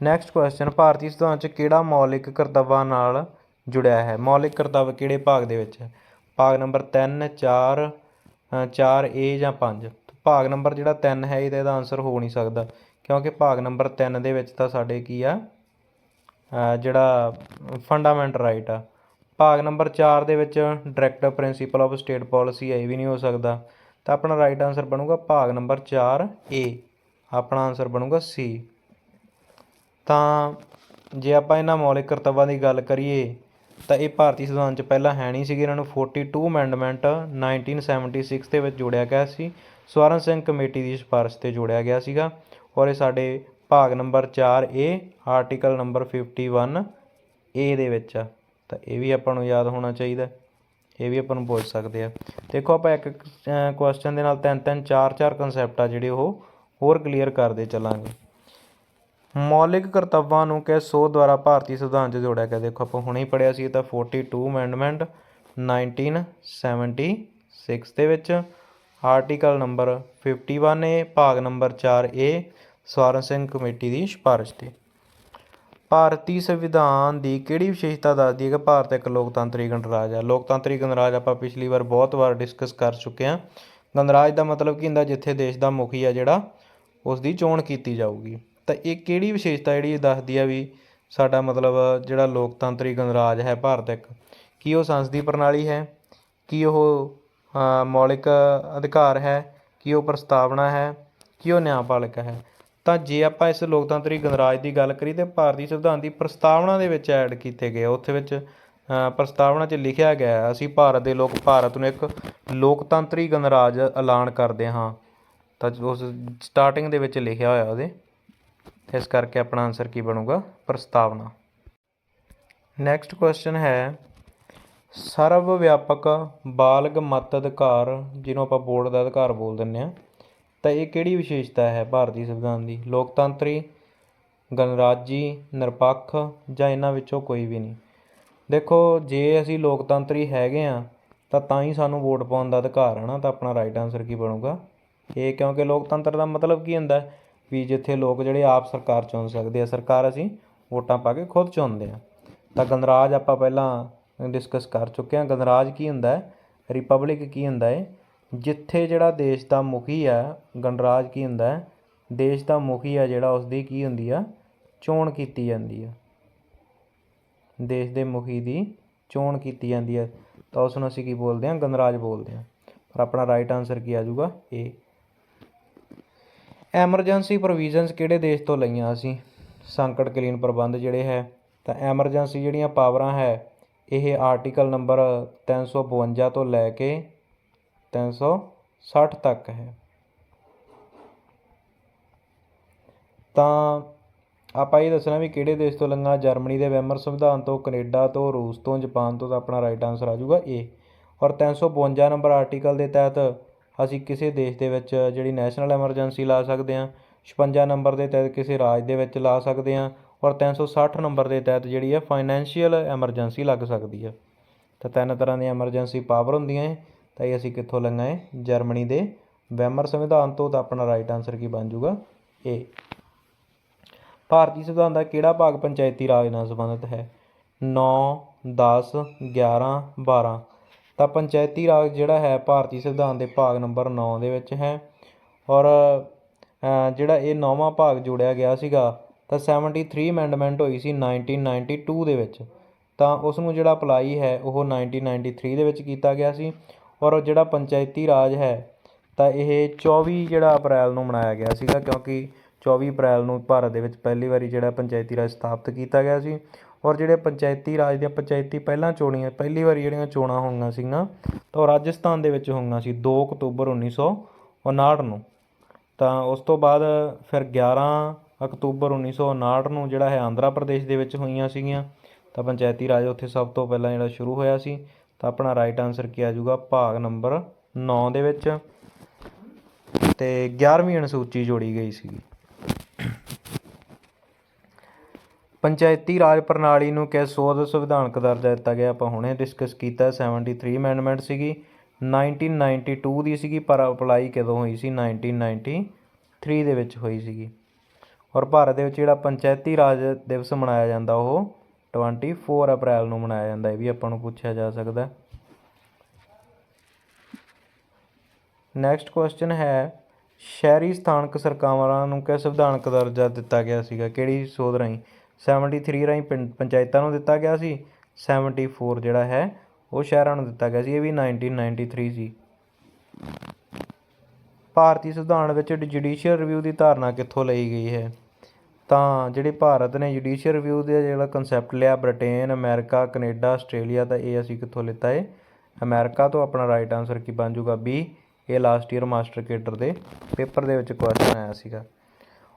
ਨੈਕਸਟ ਕੁਐਸਚਨ ਭਾਰਤੀ ਸੰਵਿਧਾਨ 'ਚ ਕਿਹੜਾ ਮੌਲਿਕ ਕਰਤੱਵਾਂ ਨਾਲ ਜੁੜਿਆ ਹੈ? ਮੌਲਿਕ ਕਰਤੱਵ ਕਿਹੜੇ ਭਾਗ ਦੇ ਵਿੱਚ ਹੈ? ਭਾਗ ਨੰਬਰ 3 4 4 ਏ ਜਾਂ 5 ਭਾਗ ਨੰਬਰ ਜਿਹੜਾ 3 ਹੈ, ਇਹਦਾ ਇਹਦਾ ਆਨਸਰ ਹੋ ਨਹੀਂ ਸਕਦਾ, ਕਿਉਂਕਿ ਭਾਗ ਨੰਬਰ 3 ਦੇ ਵਿੱਚ ਤਾਂ ਸਾਡੇ ਕੀ ਆ ਜਿਹੜਾ ਫੰਡਾਮੈਂਟ ਰਾਈਟ ਆ ਭਾਗ ਨੰਬਰ ਚਾਰ ਦੇ ਵਿੱਚ direct principle of state policy ਇਹ ਵੀ ਨਹੀਂ ਹੋ ਸਕਦਾ। ਤਾਂ ਆਪਣਾ ਰਾਈਟ ਆਨਸਰ ਬਣੂਗਾ ਭਾਗ ਨੰਬਰ 4 ਏ ਆਪਣਾ ਆਨਸਰ ਬਣੂਗਾ ਸੀ ਤਾਂ ਜੇ ਆਪਾਂ ਇਹਨਾਂ ਮੌਲਿਕ ਕਰਤੱਵਾਂ ਦੀ ਗੱਲ ਕਰੀਏ, ਤਾਂ ਇਹ ਭਾਰਤੀ ਸੰਵਿਧਾਨ 'ਚ ਪਹਿਲਾਂ ਹੈ ਨਹੀਂ ਸੀਗੇ। ਇਹਨਾਂ ਨੂੰ 42 ਅਮੈਂਡਮੈਂਟ 1976 ਦੇ ਵਿੱਚ ਜੋੜਿਆ ਗਿਆ ਸੀ। ਸਵਰਨ ਸਿੰਘ ਕਮੇਟੀ ਦੀ ਸਿਫਾਰਿਸ਼ ਤੇ ਜੋੜਿਆ ਗਿਆ ਸੀਗਾ। ਔਰ ਇਹ ਸਾਡੇ ਭਾਗ number 4 A article number 51 A ਦੇ ਵਿੱਚ ਆ। ਤਾਂ ਇਹ ਵੀ ਆਪਾਂ ਨੂੰ ਯਾਦ ਹੋਣਾ ਚਾਹੀਦਾ ਇਹ ਵੀ ਆਪਾਂ ਨੂੰ ਪੁੱਛ ਸਕਦੇ ਆ। ਦੇਖੋ ਆਪਾਂ ਇੱਕ ਕੁਐਸਚਨ ਦੇ ਨਾਲ ਤਿੰਨ ਤਿੰਨ, ਚਾਰ ਚਾਰ ਕਨਸੈਪਟ ਆ ਜਿਹੜੇ ਉਹ ਹੋਰ ਕਲੀਅਰ ਕਰਦੇ ਚੱਲਾਂਗੇ। ਮੌਲਿਕ ਕਰਤੱਵਾਂ ਨੂੰ ਕਿਸ ਸੋਧ ਦੁਆਰਾ ਭਾਰਤੀ ਸੰਵਿਧਾਨ 'ਚ ਜੋੜਿਆ ਗਿਆ? ਦੇਖੋ ਆਪਾਂ ਹੁਣੇ ਹੀ ਪੜਿਆ ਸੀ ਇਹ ਤਾਂ 42 ਅਮੈਂਡਮੈਂਟ 1976 ਦੇ ਵਿੱਚ ਆਰਟੀਕਲ ਨੰਬਰ 51 ਏ ਭਾਗ number 4 A Swaran Singh committee ਦੀ ਸਿਫਾਰਿਸ਼ ਤੇ। ਭਾਰਤੀ ਸੰਵਿਧਾਨ ਦੀ ਕਿਹੜੀ ਵਿਸ਼ੇਸ਼ਤਾ ਦੱਸਦੀ ਹੈ ਕਿ ਭਾਰਤ ਇੱਕ ਲੋਕਤੰਤਰੀ ਗਣਰਾਜ ਹੈ? ਲੋਕਤੰਤਰੀ ਗਣਰਾਜ ਆਪਾਂ ਪਿਛਲੀ ਵਾਰ ਬਹੁਤ ਵਾਰ ਡਿਸਕਸ ਕਰ ਚੁੱਕੇ ਹਾਂ। ਗਣਰਾਜ ਦਾ ਮਤਲਬ ਕੀ ਹੁੰਦਾ? ਜਿੱਥੇ ਦੇਸ਼ ਦਾ ਮੁਖੀ ਆ ਜਿਹੜਾ ਉਸ ਦੀ ਚੋਣ ਕੀਤੀ ਜਾਊਗੀ। ਤਾਂ ਇਹ ਕਿਹੜੀ ਵਿਸ਼ੇਸ਼ਤਾ ਜਿਹੜੀ ਦੱਸਦੀ ਆ ਵੀ ਸਾਡਾ ਮਤਲਬ ਜਿਹੜਾ ਲੋਕਤੰਤਰੀ ਗਣਰਾਜ ਹੈ ਭਾਰਤ ਇੱਕ? ਕੀ ਉਹ ਸੰਸਦੀ ਪ੍ਰਣਾਲੀ ਹੈ? ਕੀ ਉਹ ਮੌਲਿਕ ਅਧਿਕਾਰ ਹੈ? ਕੀ ਉਹ ਪ੍ਰਸਤਾਵਨਾ ਹੈ? ਕੀ ਉਹ ਨਿਆਂਪਾਲਿਕਾ ਹੈ? ਤਾਂ ਜੇ ਆਪਾਂ ਇਸ ਲੋਕਤੰਤਰੀ ਗਣਰਾਜ ਦੀ ਗੱਲ ਕਰੀਏ ਤਾਂ ਭਾਰਤੀ ਸੰਵਿਧਾਨ ਦੀ ਪ੍ਰਸਤਾਵਨਾ ਦੇ ਵਿੱਚ ਐਡ ਕੀਤੇ ਗਏ ਉੱਥੇ ਵਿੱਚ ਪ੍ਰਸਤਾਵਨਾ 'ਚ ਲਿਖਿਆ ਗਿਆ ਅਸੀਂ ਭਾਰਤ ਦੇ ਲੋਕ, ਭਾਰਤ ਨੂੰ ਇੱਕ ਲੋਕਤੰਤਰੀ ਗਣਰਾਜ ਐਲਾਨ ਕਰਦੇ ਹਾਂ। ਤਾਂ ਉਸ ਸਟਾਰਟਿੰਗ ਦੇ ਵਿੱਚ ਲਿਖਿਆ ਹੋਇਆ ਉਹਦੇ। ਇਸ ਕਰਕੇ ਆਪਣਾ ਆਨਸਰ ਕੀ ਬਣੂਗਾ? ਪ੍ਰਸਤਾਵਨਾ। ਨੈਕਸਟ ਕੁਐਸਚਨ ਹੈ ਸਰਵ ਵਿਆਪਕ ਬਾਲਗ ਮਤ ਅਧਿਕਾਰ, ਜਿਹਨੂੰ ਆਪਾਂ ਬੋਰਡ ਦਾ ਅਧਿਕਾਰ ਬੋਲ ਦਿੰਦੇ ਆ ਤਾਂ ਇਹ ਕਿਹੜੀ ਵਿਸ਼ੇਸ਼ਤਾ ਹੈ ਭਾਰਤੀ ਸੰਵਿਧਾਨ ਦੀ? ਲੋਕਤੰਤਰੀ, ਗਣਰਾਜੀ ਨਿਰਪੱਖ ਜਾਂ ਇਹਨਾਂ ਵਿੱਚੋਂ ਕੋਈ ਵੀ ਨਹੀਂ? ਦੇਖੋ, ਜੇ ਅਸੀਂ ਲੋਕਤੰਤਰੀ ਹੈਗੇ ਹਾਂ, ਤਾਂ ਤਾਂ ਹੀ ਸਾਨੂੰ ਵੋਟ ਪਾਉਣ ਦਾ ਅਧਿਕਾਰ ਹੈ ਨਾ, ਤਾਂ ਆਪਣਾ ਰਾਈਟ ਆਨਸਰ ਕੀ ਬਣੂਗਾ? ਇਹ ਕਿਉਂਕਿ ਲੋਕਤੰਤਰ ਦਾ ਮਤਲਬ ਕੀ ਹੁੰਦਾ ਵੀ ਜਿੱਥੇ ਲੋਕ ਜਿਹੜੇ ਆਪ ਸਰਕਾਰ ਚੁਣ ਸਕਦੇ ਆ, ਸਰਕਾਰ ਅਸੀਂ ਵੋਟਾਂ ਪਾ ਕੇ ਖੁਦ ਚੁਣਦੇ ਆ। ਤਾਂ ਗਣਰਾਜ ਆਪਾਂ ਪਹਿਲਾਂ ਡਿਸਕਸ ਕਰ ਚੁੱਕੇ ਹਾਂ। ਗਣਰਾਜ ਕੀ ਹੁੰਦਾ ਹੈ? ਰਿਪਬਲਿਕ ਕੀ ਹੁੰਦਾ ਹੈ? ਜਿੱਥੇ ਜਿਹੜਾ ਦੇਸ਼ ਦਾ ਮੁਖੀ ਆ, ਗਣਰਾਜ ਕੀ ਹੁੰਦਾ ਹੈ? ਦੇਸ਼ ਦਾ ਮੁਖੀ ਆ ਜਿਹੜਾ ਉਸਦੀ ਕੀ ਹੁੰਦੀ ਆ? ਚੋਣ ਕੀਤੀ ਜਾਂਦੀ ਆ। ਦੇਸ਼ ਦੇ ਮੁਖੀ ਦੀ ਚੋਣ ਕੀਤੀ ਜਾਂਦੀ ਹੈ ਤਾਂ ਉਸ ਨੂੰ ਅਸੀਂ ਕੀ ਬੋਲਦੇ ਹਾਂ? ਗਣਰਾਜ ਬੋਲਦੇ ਹਾਂ। ਪਰ ਆਪਣਾ ਰਾਈਟ ਆਨਸਰ ਕੀ ਆ ਜਾਊਗਾ? ਏ ਐਮਰਜੈਂਸੀ ਪ੍ਰੋਵੀਜ਼ਨਸ ਕਿਹੜੇ ਦੇਸ਼ ਤੋਂ ਲਈਆਂ ਅਸੀਂ? ਸੰਕਟਕਾਲੀਨ ਪ੍ਰਬੰਧ ਜਿਹੜੇ ਹੈ, ਤਾਂ ਐਮਰਜੈਂਸੀ ਜਿਹੜੀਆਂ ਪਾਵਰਾਂ ਹੈ, ਇਹ ਆਰਟੀਕਲ ਨੰਬਰ 352 ਤੋਂ ਲੈ ਕੇ 360 ਤੱਕ ਹੈ। ਤਾਂ ਆਪਾਂ ਇਹ ਦੱਸਣਾ ਵੀ ਕਿਹੜੇ ਦੇਸ਼ ਤੋਂ ਲੰਗਾ ਜਰਮਨੀ ਦੇ ਵੈਮਰ ਸੰਵਿਧਾਨ ਤੋਂ, ਕੈਨੇਡਾ ਤੋਂ, ਰੂਸ ਤੋਂ, ਜਾਪਾਨ ਤੋਂ ਤਾਂ ਆਪਣਾ ਰਾਈਟ ਆਨਸਰ ਆ ਜਾਊਗਾ ਏ ਔਰ 352 ਨੰਬਰ ਆਰਟੀਕਲ ਦੇ ਤਹਿਤ ਅਸੀਂ ਕਿਸੇ ਦੇਸ਼ ਦੇ ਵਿੱਚ ਜਿਹੜੀ ਨੈਸ਼ਨਲ ਐਮਰਜੈਂਸੀ ਲਾ ਸਕਦੇ ਹਾਂ 56 ਨੰਬਰ ਦੇ ਤਹਿਤ ਕਿਸੇ ਰਾਜ ਦੇ ਵਿੱਚ ਲਾ ਸਕਦੇ ਹਾਂ, ਔਰ 360 ਨੰਬਰ ਦੇ ਤਹਿਤ ਜਿਹੜੀ ਹੈ ਫਾਈਨੈਂਸ਼ੀਅਲ ਐਮਰਜੈਂਸੀ ਲੱਗ ਸਕਦੀ ਹੈ। ਤਾਂ ਤਿੰਨ ਤਰ੍ਹਾਂ ਦੀਆਂ ਐਮਰਜੈਂਸੀ ਪਾਵਰ ਹੁੰਦੀਆਂ ਹੈ ਤਾਂ ਇਹ ਅਸੀਂ ਕਿੱਥੋਂ ਲਈਆਂ ਹੈ ਜਰਮਨੀ ਦੇ। ਵੈਮਰ ਸੰਵਿਧਾਨ ਤੋਂ ਤਾਂ ਆਪਣਾ ਰਾਈਟ ਆਨਸਰ ਕੀ ਬਣ ਜਾਊਗਾ? ਏ ਭਾਰਤੀ ਸੰਵਿਧਾਨ ਦਾ ਕਿਹੜਾ ਭਾਗ ਪੰਚਾਇਤੀ ਰਾਜ ਨਾਲ ਸੰਬੰਧਿਤ ਹੈ? 9 10 11 12 ਤਾਂ ਪੰਚਾਇਤੀ ਰਾਜ ਜਿਹੜਾ ਹੈ ਭਾਰਤੀ ਸੰਵਿਧਾਨ ਦੇ ਭਾਗ ਨੰਬਰ 9 ਦੇ ਵਿੱਚ ਹੈ। ਔਰ ਜਿਹੜਾ ਇਹ ਨੌਵਾਂ ਭਾਗ ਜੋੜਿਆ ਗਿਆ ਸੀਗਾ, ਤਾਂ 73 ਅਮੈਂਡਮੈਂਟ ਹੋਈ ਸੀ 1992 ਦੇ ਵਿੱਚ। ਤਾਂ ਉਸ ਨੂੰ ਜਿਹੜਾ ਅਪਲਾਈ ਹੈ, ਉਹ 1993 ਦੇ ਵਿੱਚ ਕੀਤਾ ਗਿਆ ਸੀ। ਔਰ ਜਿਹੜਾ ਪੰਚਾਇਤੀ ਰਾਜ ਹੈ, ਤਾਂ ਇਹ 24 ਜਿਹੜਾ ਅਪ੍ਰੈਲ ਨੂੰ ਮਨਾਇਆ ਗਿਆ ਸੀਗਾ, ਕਿਉਂਕਿ 24 ਅਪ੍ਰੈਲ ਨੂੰ ਭਾਰਤ ਦੇ ਵਿੱਚ ਪਹਿਲੀ ਵਾਰੀ ਜਿਹੜਾ ਪੰਚਾਇਤੀ ਰਾਜ ਸਥਾਪਿਤ ਕੀਤਾ ਗਿਆ ਸੀ ਔਰ ਜਿਹੜੇ ਪੰਚਾਇਤੀ ਰਾਜ ਦੀਆਂ ਪੰਚਾਇਤੀ ਪਹਿਲਾਂ ਚੋਣੀਆਂ, ਪਹਿਲੀ ਵਾਰੀ ਜਿਹੜੀਆਂ ਚੋਣਾਂ ਹੋਈਆਂ ਸੀਗੀਆਂ, ਤਾਂ ਉਹ ਰਾਜਸਥਾਨ ਦੇ ਵਿੱਚ ਹੋਈਆਂ ਸੀ 2 ਅਕਤੂਬਰ 1959 ਨੂੰ। ਤਾਂ ਉਸ ਤੋਂ ਬਾਅਦ ਫਿਰ 11 ਅਕਤੂਬਰ 1959 ਨੂੰ ਜਿਹੜਾ ਹੈ ਆਂਧਰਾ ਪ੍ਰਦੇਸ਼ ਦੇ ਵਿੱਚ ਹੋਈਆਂ ਸੀਗੀਆਂ, ਤਾਂ ਪੰਚਾਇਤੀ ਰਾਜ ਉੱਥੇ ਸਭ ਤੋਂ ਪਹਿਲਾਂ ਜਿਹੜਾ ਸ਼ੁਰੂ ਹੋਇਆ ਸੀ। ਤਾਂ ਆਪਣਾ ਰਾਈਟ ਆਨਸਰ ਕੀ ਆ ਜਾਊਗਾ? ਭਾਗ ਨੰਬਰ 9 ਦੇ ਵਿੱਚ। ਤੇ 11ਵੀਂ ਅਨੁਸੂਚੀ ਜੋੜੀ ਗਈ ਸੀਗੀ ਪੰਚਾਇਤੀ ਰਾਜ ਪ੍ਰਣਾਲੀ ਨੂੰ ਕਿਸ ਸੋਧ ਸੰਵਿਧਾਨਕ ਦਰਜਾ ਦਿੱਤਾ ਗਿਆ? ਆਪਾਂ ਹੁਣੇ ਡਿਸਕਸ ਕੀਤਾ 73 ਅਮੈਂਡਮੈਂਟ ਸੀਗੀ 1992 ਦੀ ਸੀਗੀ, ਪਰ ਅਪਲਾਈ ਕਦੋਂ ਹੋਈ ਸੀ? 1993 ਦੇ ਵਿੱਚ ਹੋਈ ਸੀਗੀ। ਔਰ ਭਾਰਤ ਦੇ ਵਿੱਚ ਜਿਹੜਾ ਪੰਚਾਇਤੀ ਰਾਜ ਦਿਵਸ ਮਨਾਇਆ ਜਾਂਦਾ, ਉਹ 24 ਅਪ੍ਰੈਲ ਨੂੰ ਮਨਾਇਆ ਜਾਂਦਾ ਇਹ ਵੀ ਆਪਾਂ ਨੂੰ ਪੁੱਛਿਆ ਜਾ ਸਕਦਾ ਨੈਕਸਟ ਕੁਐਸਚਨ ਹੈ, ਸ਼ਹਿਰੀ ਸਥਾਨਕ ਸਰਕਾਰਾਂ ਨੂੰ ਕਿਸ ਸੰਵਿਧਾਨਕ ਦਰਜਾ ਦਿੱਤਾ ਗਿਆ ਸੀਗਾ? ਕਿਹੜੀ ਸੋਧ ਰਾਹੀਂ? 73 ਰਾਹੀਂ ਪਿੰ- ਪੰਚਾਇਤਾਂ ਨੂੰ ਦਿੱਤਾ ਗਿਆ ਸੀ। 74 ਜਿਹੜਾ ਹੈ, ਉਹ ਸ਼ਹਿਰਾਂ ਨੂੰ ਦਿੱਤਾ ਗਿਆ ਸੀ। ਇਹ ਵੀ 1993 ਸੀ। ਭਾਰਤੀ ਸੰਵਿਧਾਨ ਵਿੱਚ ਜੁਡੀਸ਼ੀਅਲ ਰਿਵਿਊ ਦੀ ਧਾਰਨਾ ਕਿੱਥੋਂ ਲਈ ਗਈ ਹੈ? ਤਾਂ ਜਿਹੜੇ ਭਾਰਤ ਨੇ ਜੁਡੀਸ਼ੀਅਲ ਰਿਵਿਊ ਦੇ ਜਿਹੜਾ ਕਨਸੈਪਟ ਲਿਆ ਬ੍ਰਿਟੇਨ ਅਮਰੀਕਾ ਕੈਨੇਡਾ ਆਸਟ੍ਰੇਲੀਆ ਤਾਂ ਇਹ ਅਸੀਂ ਕਿੱਥੋਂ ਲਿੱਤਾ ਹੈ ਅਮਰੀਕਾ ਤੋਂ ਆਪਣਾ ਰਾਈਟ ਆਨਸਰ ਕੀ ਬਣ ਜਾਊਗਾ? ਬੀ ਇਹ ਲਾਸਟ ਈਅਰ ਮਾਸਟਰ ਕੇਡਰ ਦੇ ਪੇਪਰ ਦੇ ਵਿੱਚ ਕੁਐਸਚਨ ਆਇਆ ਸੀਗਾ।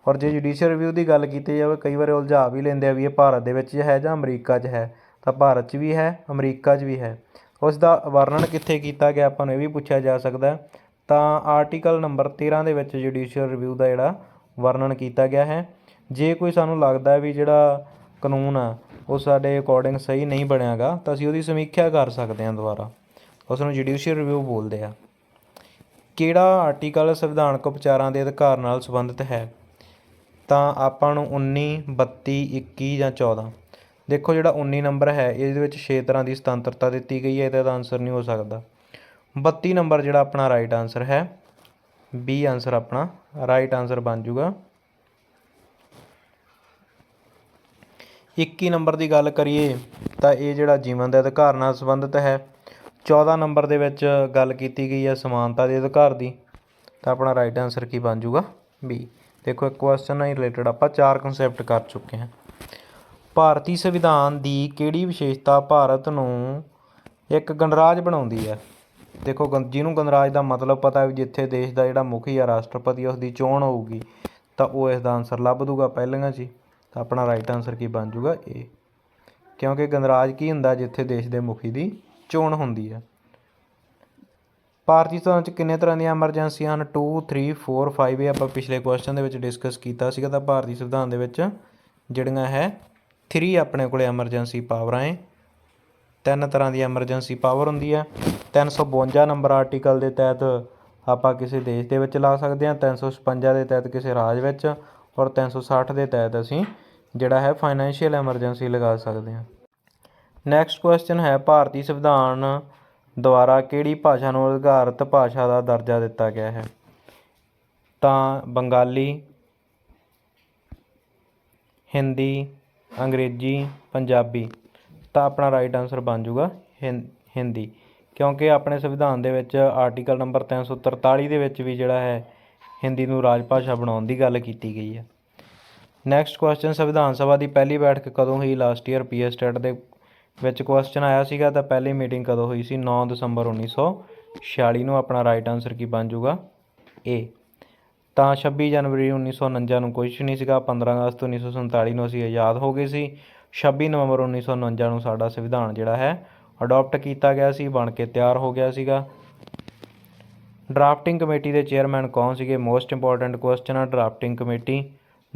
ਔਰ ਜੇ ਜੁਡੀਸ਼ੀਅਲ ਰਿਵਿਊ ਦੀ ਗੱਲ ਕੀਤੀ ਜਾਵੇ, ਕਈ ਵਾਰ ਉਲਝਾ ਵੀ ਲੈਂਦੇ ਆ ਵੀ ਇਹ ਭਾਰਤ ਦੇ ਵਿੱਚ ਹੈ ਜਾਂ ਅਮਰੀਕਾ 'ਚ ਹੈ। ਤਾਂ ਭਾਰਤ 'ਚ ਵੀ ਹੈ, ਅਮਰੀਕਾ 'ਚ ਵੀ ਹੈ। ਉਸ ਦਾ ਵਰਣਨ ਕਿੱਥੇ ਕੀਤਾ ਗਿਆ ਆਪਾਂ ਨੂੰ ਇਹ ਵੀ ਪੁੱਛਿਆ ਜਾ ਸਕਦਾ ਤਾਂ ਆਰਟੀਕਲ ਨੰਬਰ 13 ਦੇ ਵਿੱਚ ਜੁਡੀਸ਼ੀਅਲ ਰਿਵਿਊ ਦਾ ਜਿਹੜਾ ਵਰਣਨ ਕੀਤਾ ਗਿਆ ਹੈ। ਜੇ ਕੋਈ ਸਾਨੂੰ ਲੱਗਦਾ ਵੀ ਜਿਹੜਾ ਕਾਨੂੰਨ ਆ, ਉਹ ਸਾਡੇ ਅਕੋਰਡਿੰਗ ਸਹੀ ਨਹੀਂ ਬਣਿਆ ਗਾ ਤਾਂ ਅਸੀਂ ਉਹਦੀ ਸਮੀਖਿਆ ਕਰ ਸਕਦੇ ਹਾਂ ਦੁਬਾਰਾ। ਉਸ ਨੂੰ ਜੁਡੀਸ਼ੀਅਲ ਰਿਵਿਊ ਬੋਲਦੇ ਆ। ਕਿਹੜਾ ਆਰਟੀਕਲ ਸੰਵਿਧਾਨਕ ਉਪਚਾਰਾਂ ਦੇ ਅਧਿਕਾਰ ਨਾਲ ਸੰਬੰਧਿਤ ਹੈ? ਤਾਂ ਆਪਾਂ ਨੂੰ 19 32 21 ਜਾਂ 14 ਦੇਖੋ ਜਿਹੜਾ 19 ਨੰਬਰ ਹੈ, ਇਹਦੇ ਵਿੱਚ 6 ਤਰ੍ਹਾਂ ਦੀ ਸੁਤੰਤਰਤਾ ਦਿੱਤੀ ਗਈ ਹੈ, ਇਹਦਾ ਤਾਂ ਆਨਸਰ ਨਹੀਂ ਹੋ ਸਕਦਾ। 32 ਨੰਬਰ ਜਿਹੜਾ ਆਪਣਾ ਰਾਈਟ ਆਨਸਰ ਹੈ ਬੀ ਆਨਸਰ ਆਪਣਾ ਰਾਈਟ ਆਨਸਰ ਬਣ ਜਾਊਗਾ। 21 ਨੰਬਰ ਦੀ ਗੱਲ ਕਰੀਏ ਤਾਂ ਇਹ ਜਿਹੜਾ ਜੀਵਨ ਦੇ ਅਧਿਕਾਰ ਨਾਲ ਸੰਬੰਧਿਤ ਹੈ। 14 ਨੰਬਰ ਦੇ ਵਿੱਚ ਗੱਲ ਕੀਤੀ ਗਈ ਹੈ ਸਮਾਨਤਾ ਦੇ ਅਧਿਕਾਰ ਦੀ। ਤਾਂ ਆਪਣਾ ਰਾਈਟ ਆਨਸਰ ਕੀ ਬਣ ਜਾਊਗਾ? ਬੀ ਦੇਖੋ, ਇੱਕ ਕੁਐਸਚਨ ਨਾਲ ਰਿਲੇਟਡ ਆਪਾਂ ਚਾਰ ਕਨਸੈਪਟ ਕਰ ਚੁੱਕੇ ਹਾਂ। ਭਾਰਤੀ ਸੰਵਿਧਾਨ ਦੀ ਕਿਹੜੀ ਵਿਸ਼ੇਸ਼ਤਾ ਭਾਰਤ ਨੂੰ ਇੱਕ ਗਣਰਾਜ ਬਣਾਉਂਦੀ ਹੈ? ਦੇਖੋ, ਗਣ- ਜਿਹਨੂੰ ਗਣਰਾਜ ਦਾ ਮਤਲਬ ਪਤਾ ਵੀ ਜਿੱਥੇ ਦੇਸ਼ ਦਾ ਜਿਹੜਾ ਮੁਖੀ ਆ ਰਾਸ਼ਟਰਪਤੀ ਉਸ ਦੀ ਚੋਣ ਹੋਊਗੀ, ਤਾਂ ਉਹ ਇਸ ਦਾ ਆਨਸਰ ਲੱਭ ਦੂਗਾ ਪਹਿਲੀਆਂ 'ਚ ਹੀ। ਤਾਂ ਆਪਣਾ ਰਾਈਟ ਆਨਸਰ ਕੀ ਬਣ ਜਾਊਗਾ? ਏ ਕਿਉਂਕਿ ਗਣਰਾਜ ਕੀ ਹੁੰਦਾ ਜਿੱਥੇ ਦੇਸ਼ ਦੇ ਮੁਖੀ ਦੀ ਚੋਣ ਹੁੰਦੀ ਹੈ? ਭਾਰਤੀ ਸੰਵਿਧਾਨ 'ਚ ਕਿੰਨੇ ਤਰ੍ਹਾਂ ਦੀਆਂ ਐਮਰਜੈਂਸੀਆਂ ਹਨ? 2 3 4 5 ਇਹ ਆਪਾਂ ਪਿਛਲੇ ਕੁਐਸਚਨ ਦੇ ਵਿੱਚ ਡਿਸਕਸ ਕੀਤਾ ਸੀਗਾ ਤਾਂ ਭਾਰਤੀ ਸੰਵਿਧਾਨ ਦੇ ਵਿੱਚ ਜਿਹੜੀਆਂ ਹੈ 3 ਆਪਣੇ ਕੋਲੇ ਐਮਰਜੈਂਸੀ ਪਾਵਰਾਂ ਹੈ ਤਿੰਨ ਤਰ੍ਹਾਂ ਦੀ ਐਮਰਜੈਂਸੀ ਪਾਵਰ ਹੁੰਦੀ ਹੈ। 352 ਨੰਬਰ ਆਰਟੀਕਲ ਦੇ ਤਹਿਤ ਆਪਾਂ ਕਿਸੇ ਦੇਸ਼ ਦੇ ਵਿੱਚ ਲਾ ਸਕਦੇ ਹਾਂ 356 ਦੇ ਤਹਿਤ ਕਿਸੇ ਰਾਜ ਵਿੱਚ, ਔਰ 360 ਦੇ ਤਹਿਤ ਅਸੀਂ ਜਿਹੜਾ ਹੈ ਫਾਈਨੈਂਸ਼ੀਅਲ ਐਮਰਜੈਂਸੀ ਲਗਾ ਸਕਦੇ ਹਾਂ। ਨੈਕਸਟ ਕੁਐਸਚਨ ਹੈ, ਭਾਰਤੀ ਸੰਵਿਧਾਨ ਦੁਆਰਾ ਕਿਹੜੀ ਭਾਸ਼ਾ ਨੂੰ ਅਧਿਕਾਰਤ ਭਾਸ਼ਾ ਦਾ ਦਰਜਾ ਦਿੱਤਾ ਗਿਆ ਹੈ? ਤਾਂ ਬੰਗਾਲੀ, ਹਿੰਦੀ, ਅੰਗਰੇਜ਼ੀ, ਪੰਜਾਬੀ। ਤਾਂ ਆਪਣਾ ਰਾਈਟ ਆਨਸਰ ਬਣ ਜਾਊਗਾ, ਹਿੰ- ਹਿੰਦੀ। ਕਿਉਂਕਿ ਆਪਣੇ ਸੰਵਿਧਾਨ ਦੇ ਵਿੱਚ ਆਰਟੀਕਲ ਨੰਬਰ 343 ਦੇ ਵਿੱਚ ਵੀ ਜਿਹੜਾ ਹੈ, ਹਿੰਦੀ ਨੂੰ ਰਾਜ ਭਾਸ਼ਾ ਬਣਾਉਣ ਦੀ ਗੱਲ ਕੀਤੀ ਗਈ ਹੈ। ਨੈਕਸਟ ਕੁਐਸਚਨ ਸੰਵਿਧਾਨ ਸਭਾ ਦੀ ਪਹਿਲੀ ਬੈਠਕ ਕਦੋਂ ਹੋਈ? Last year P PS state ਦੇ ਵਿੱਚ ਕੁਐਸਚਨ ਆਇਆ ਸੀਗਾ ਤਾਂ ਪਹਿਲੀ ਮੀਟਿੰਗ ਕਦੋਂ ਹੋਈ ਸੀ? 9 ਦਸੰਬਰ 1946 ਨੂੰ ਆਪਣਾ ਰਾਈਟ ਆਨਸਰ ਕੀ ਬਣ ਜਾਊਗਾ? ਏ ਤਾਂ 26 ਜਨਵਰੀ 1949 ਨੂੰ ਕੁਛ ਨਹੀਂ ਸੀਗਾ 15 ਅਗਸਤ 1947 ਨੂੰ ਅਸੀਂ ਆਜ਼ਾਦ ਹੋ ਗਏ ਸੀ। 26 ਨਵੰਬਰ 1949 ਨੂੰ ਸਾਡਾ ਸੰਵਿਧਾਨ ਜਿਹੜਾ ਹੈ ਅਡਾਪਟ ਕੀਤਾ ਗਿਆ ਸੀ, ਬਣ ਕੇ ਤਿਆਰ ਹੋ ਗਿਆ ਸੀਗਾ। ਡਰਾਫਟਿੰਗ ਕਮੇਟੀ ਦੇ ਚੇਅਰਮੈਨ ਕੌਣ ਸੀਗੇ? ਮੋਸਟ ਇੰਪੋਰਟੈਂਟ ਕੁਐਸਚਨ ਆ drafting committee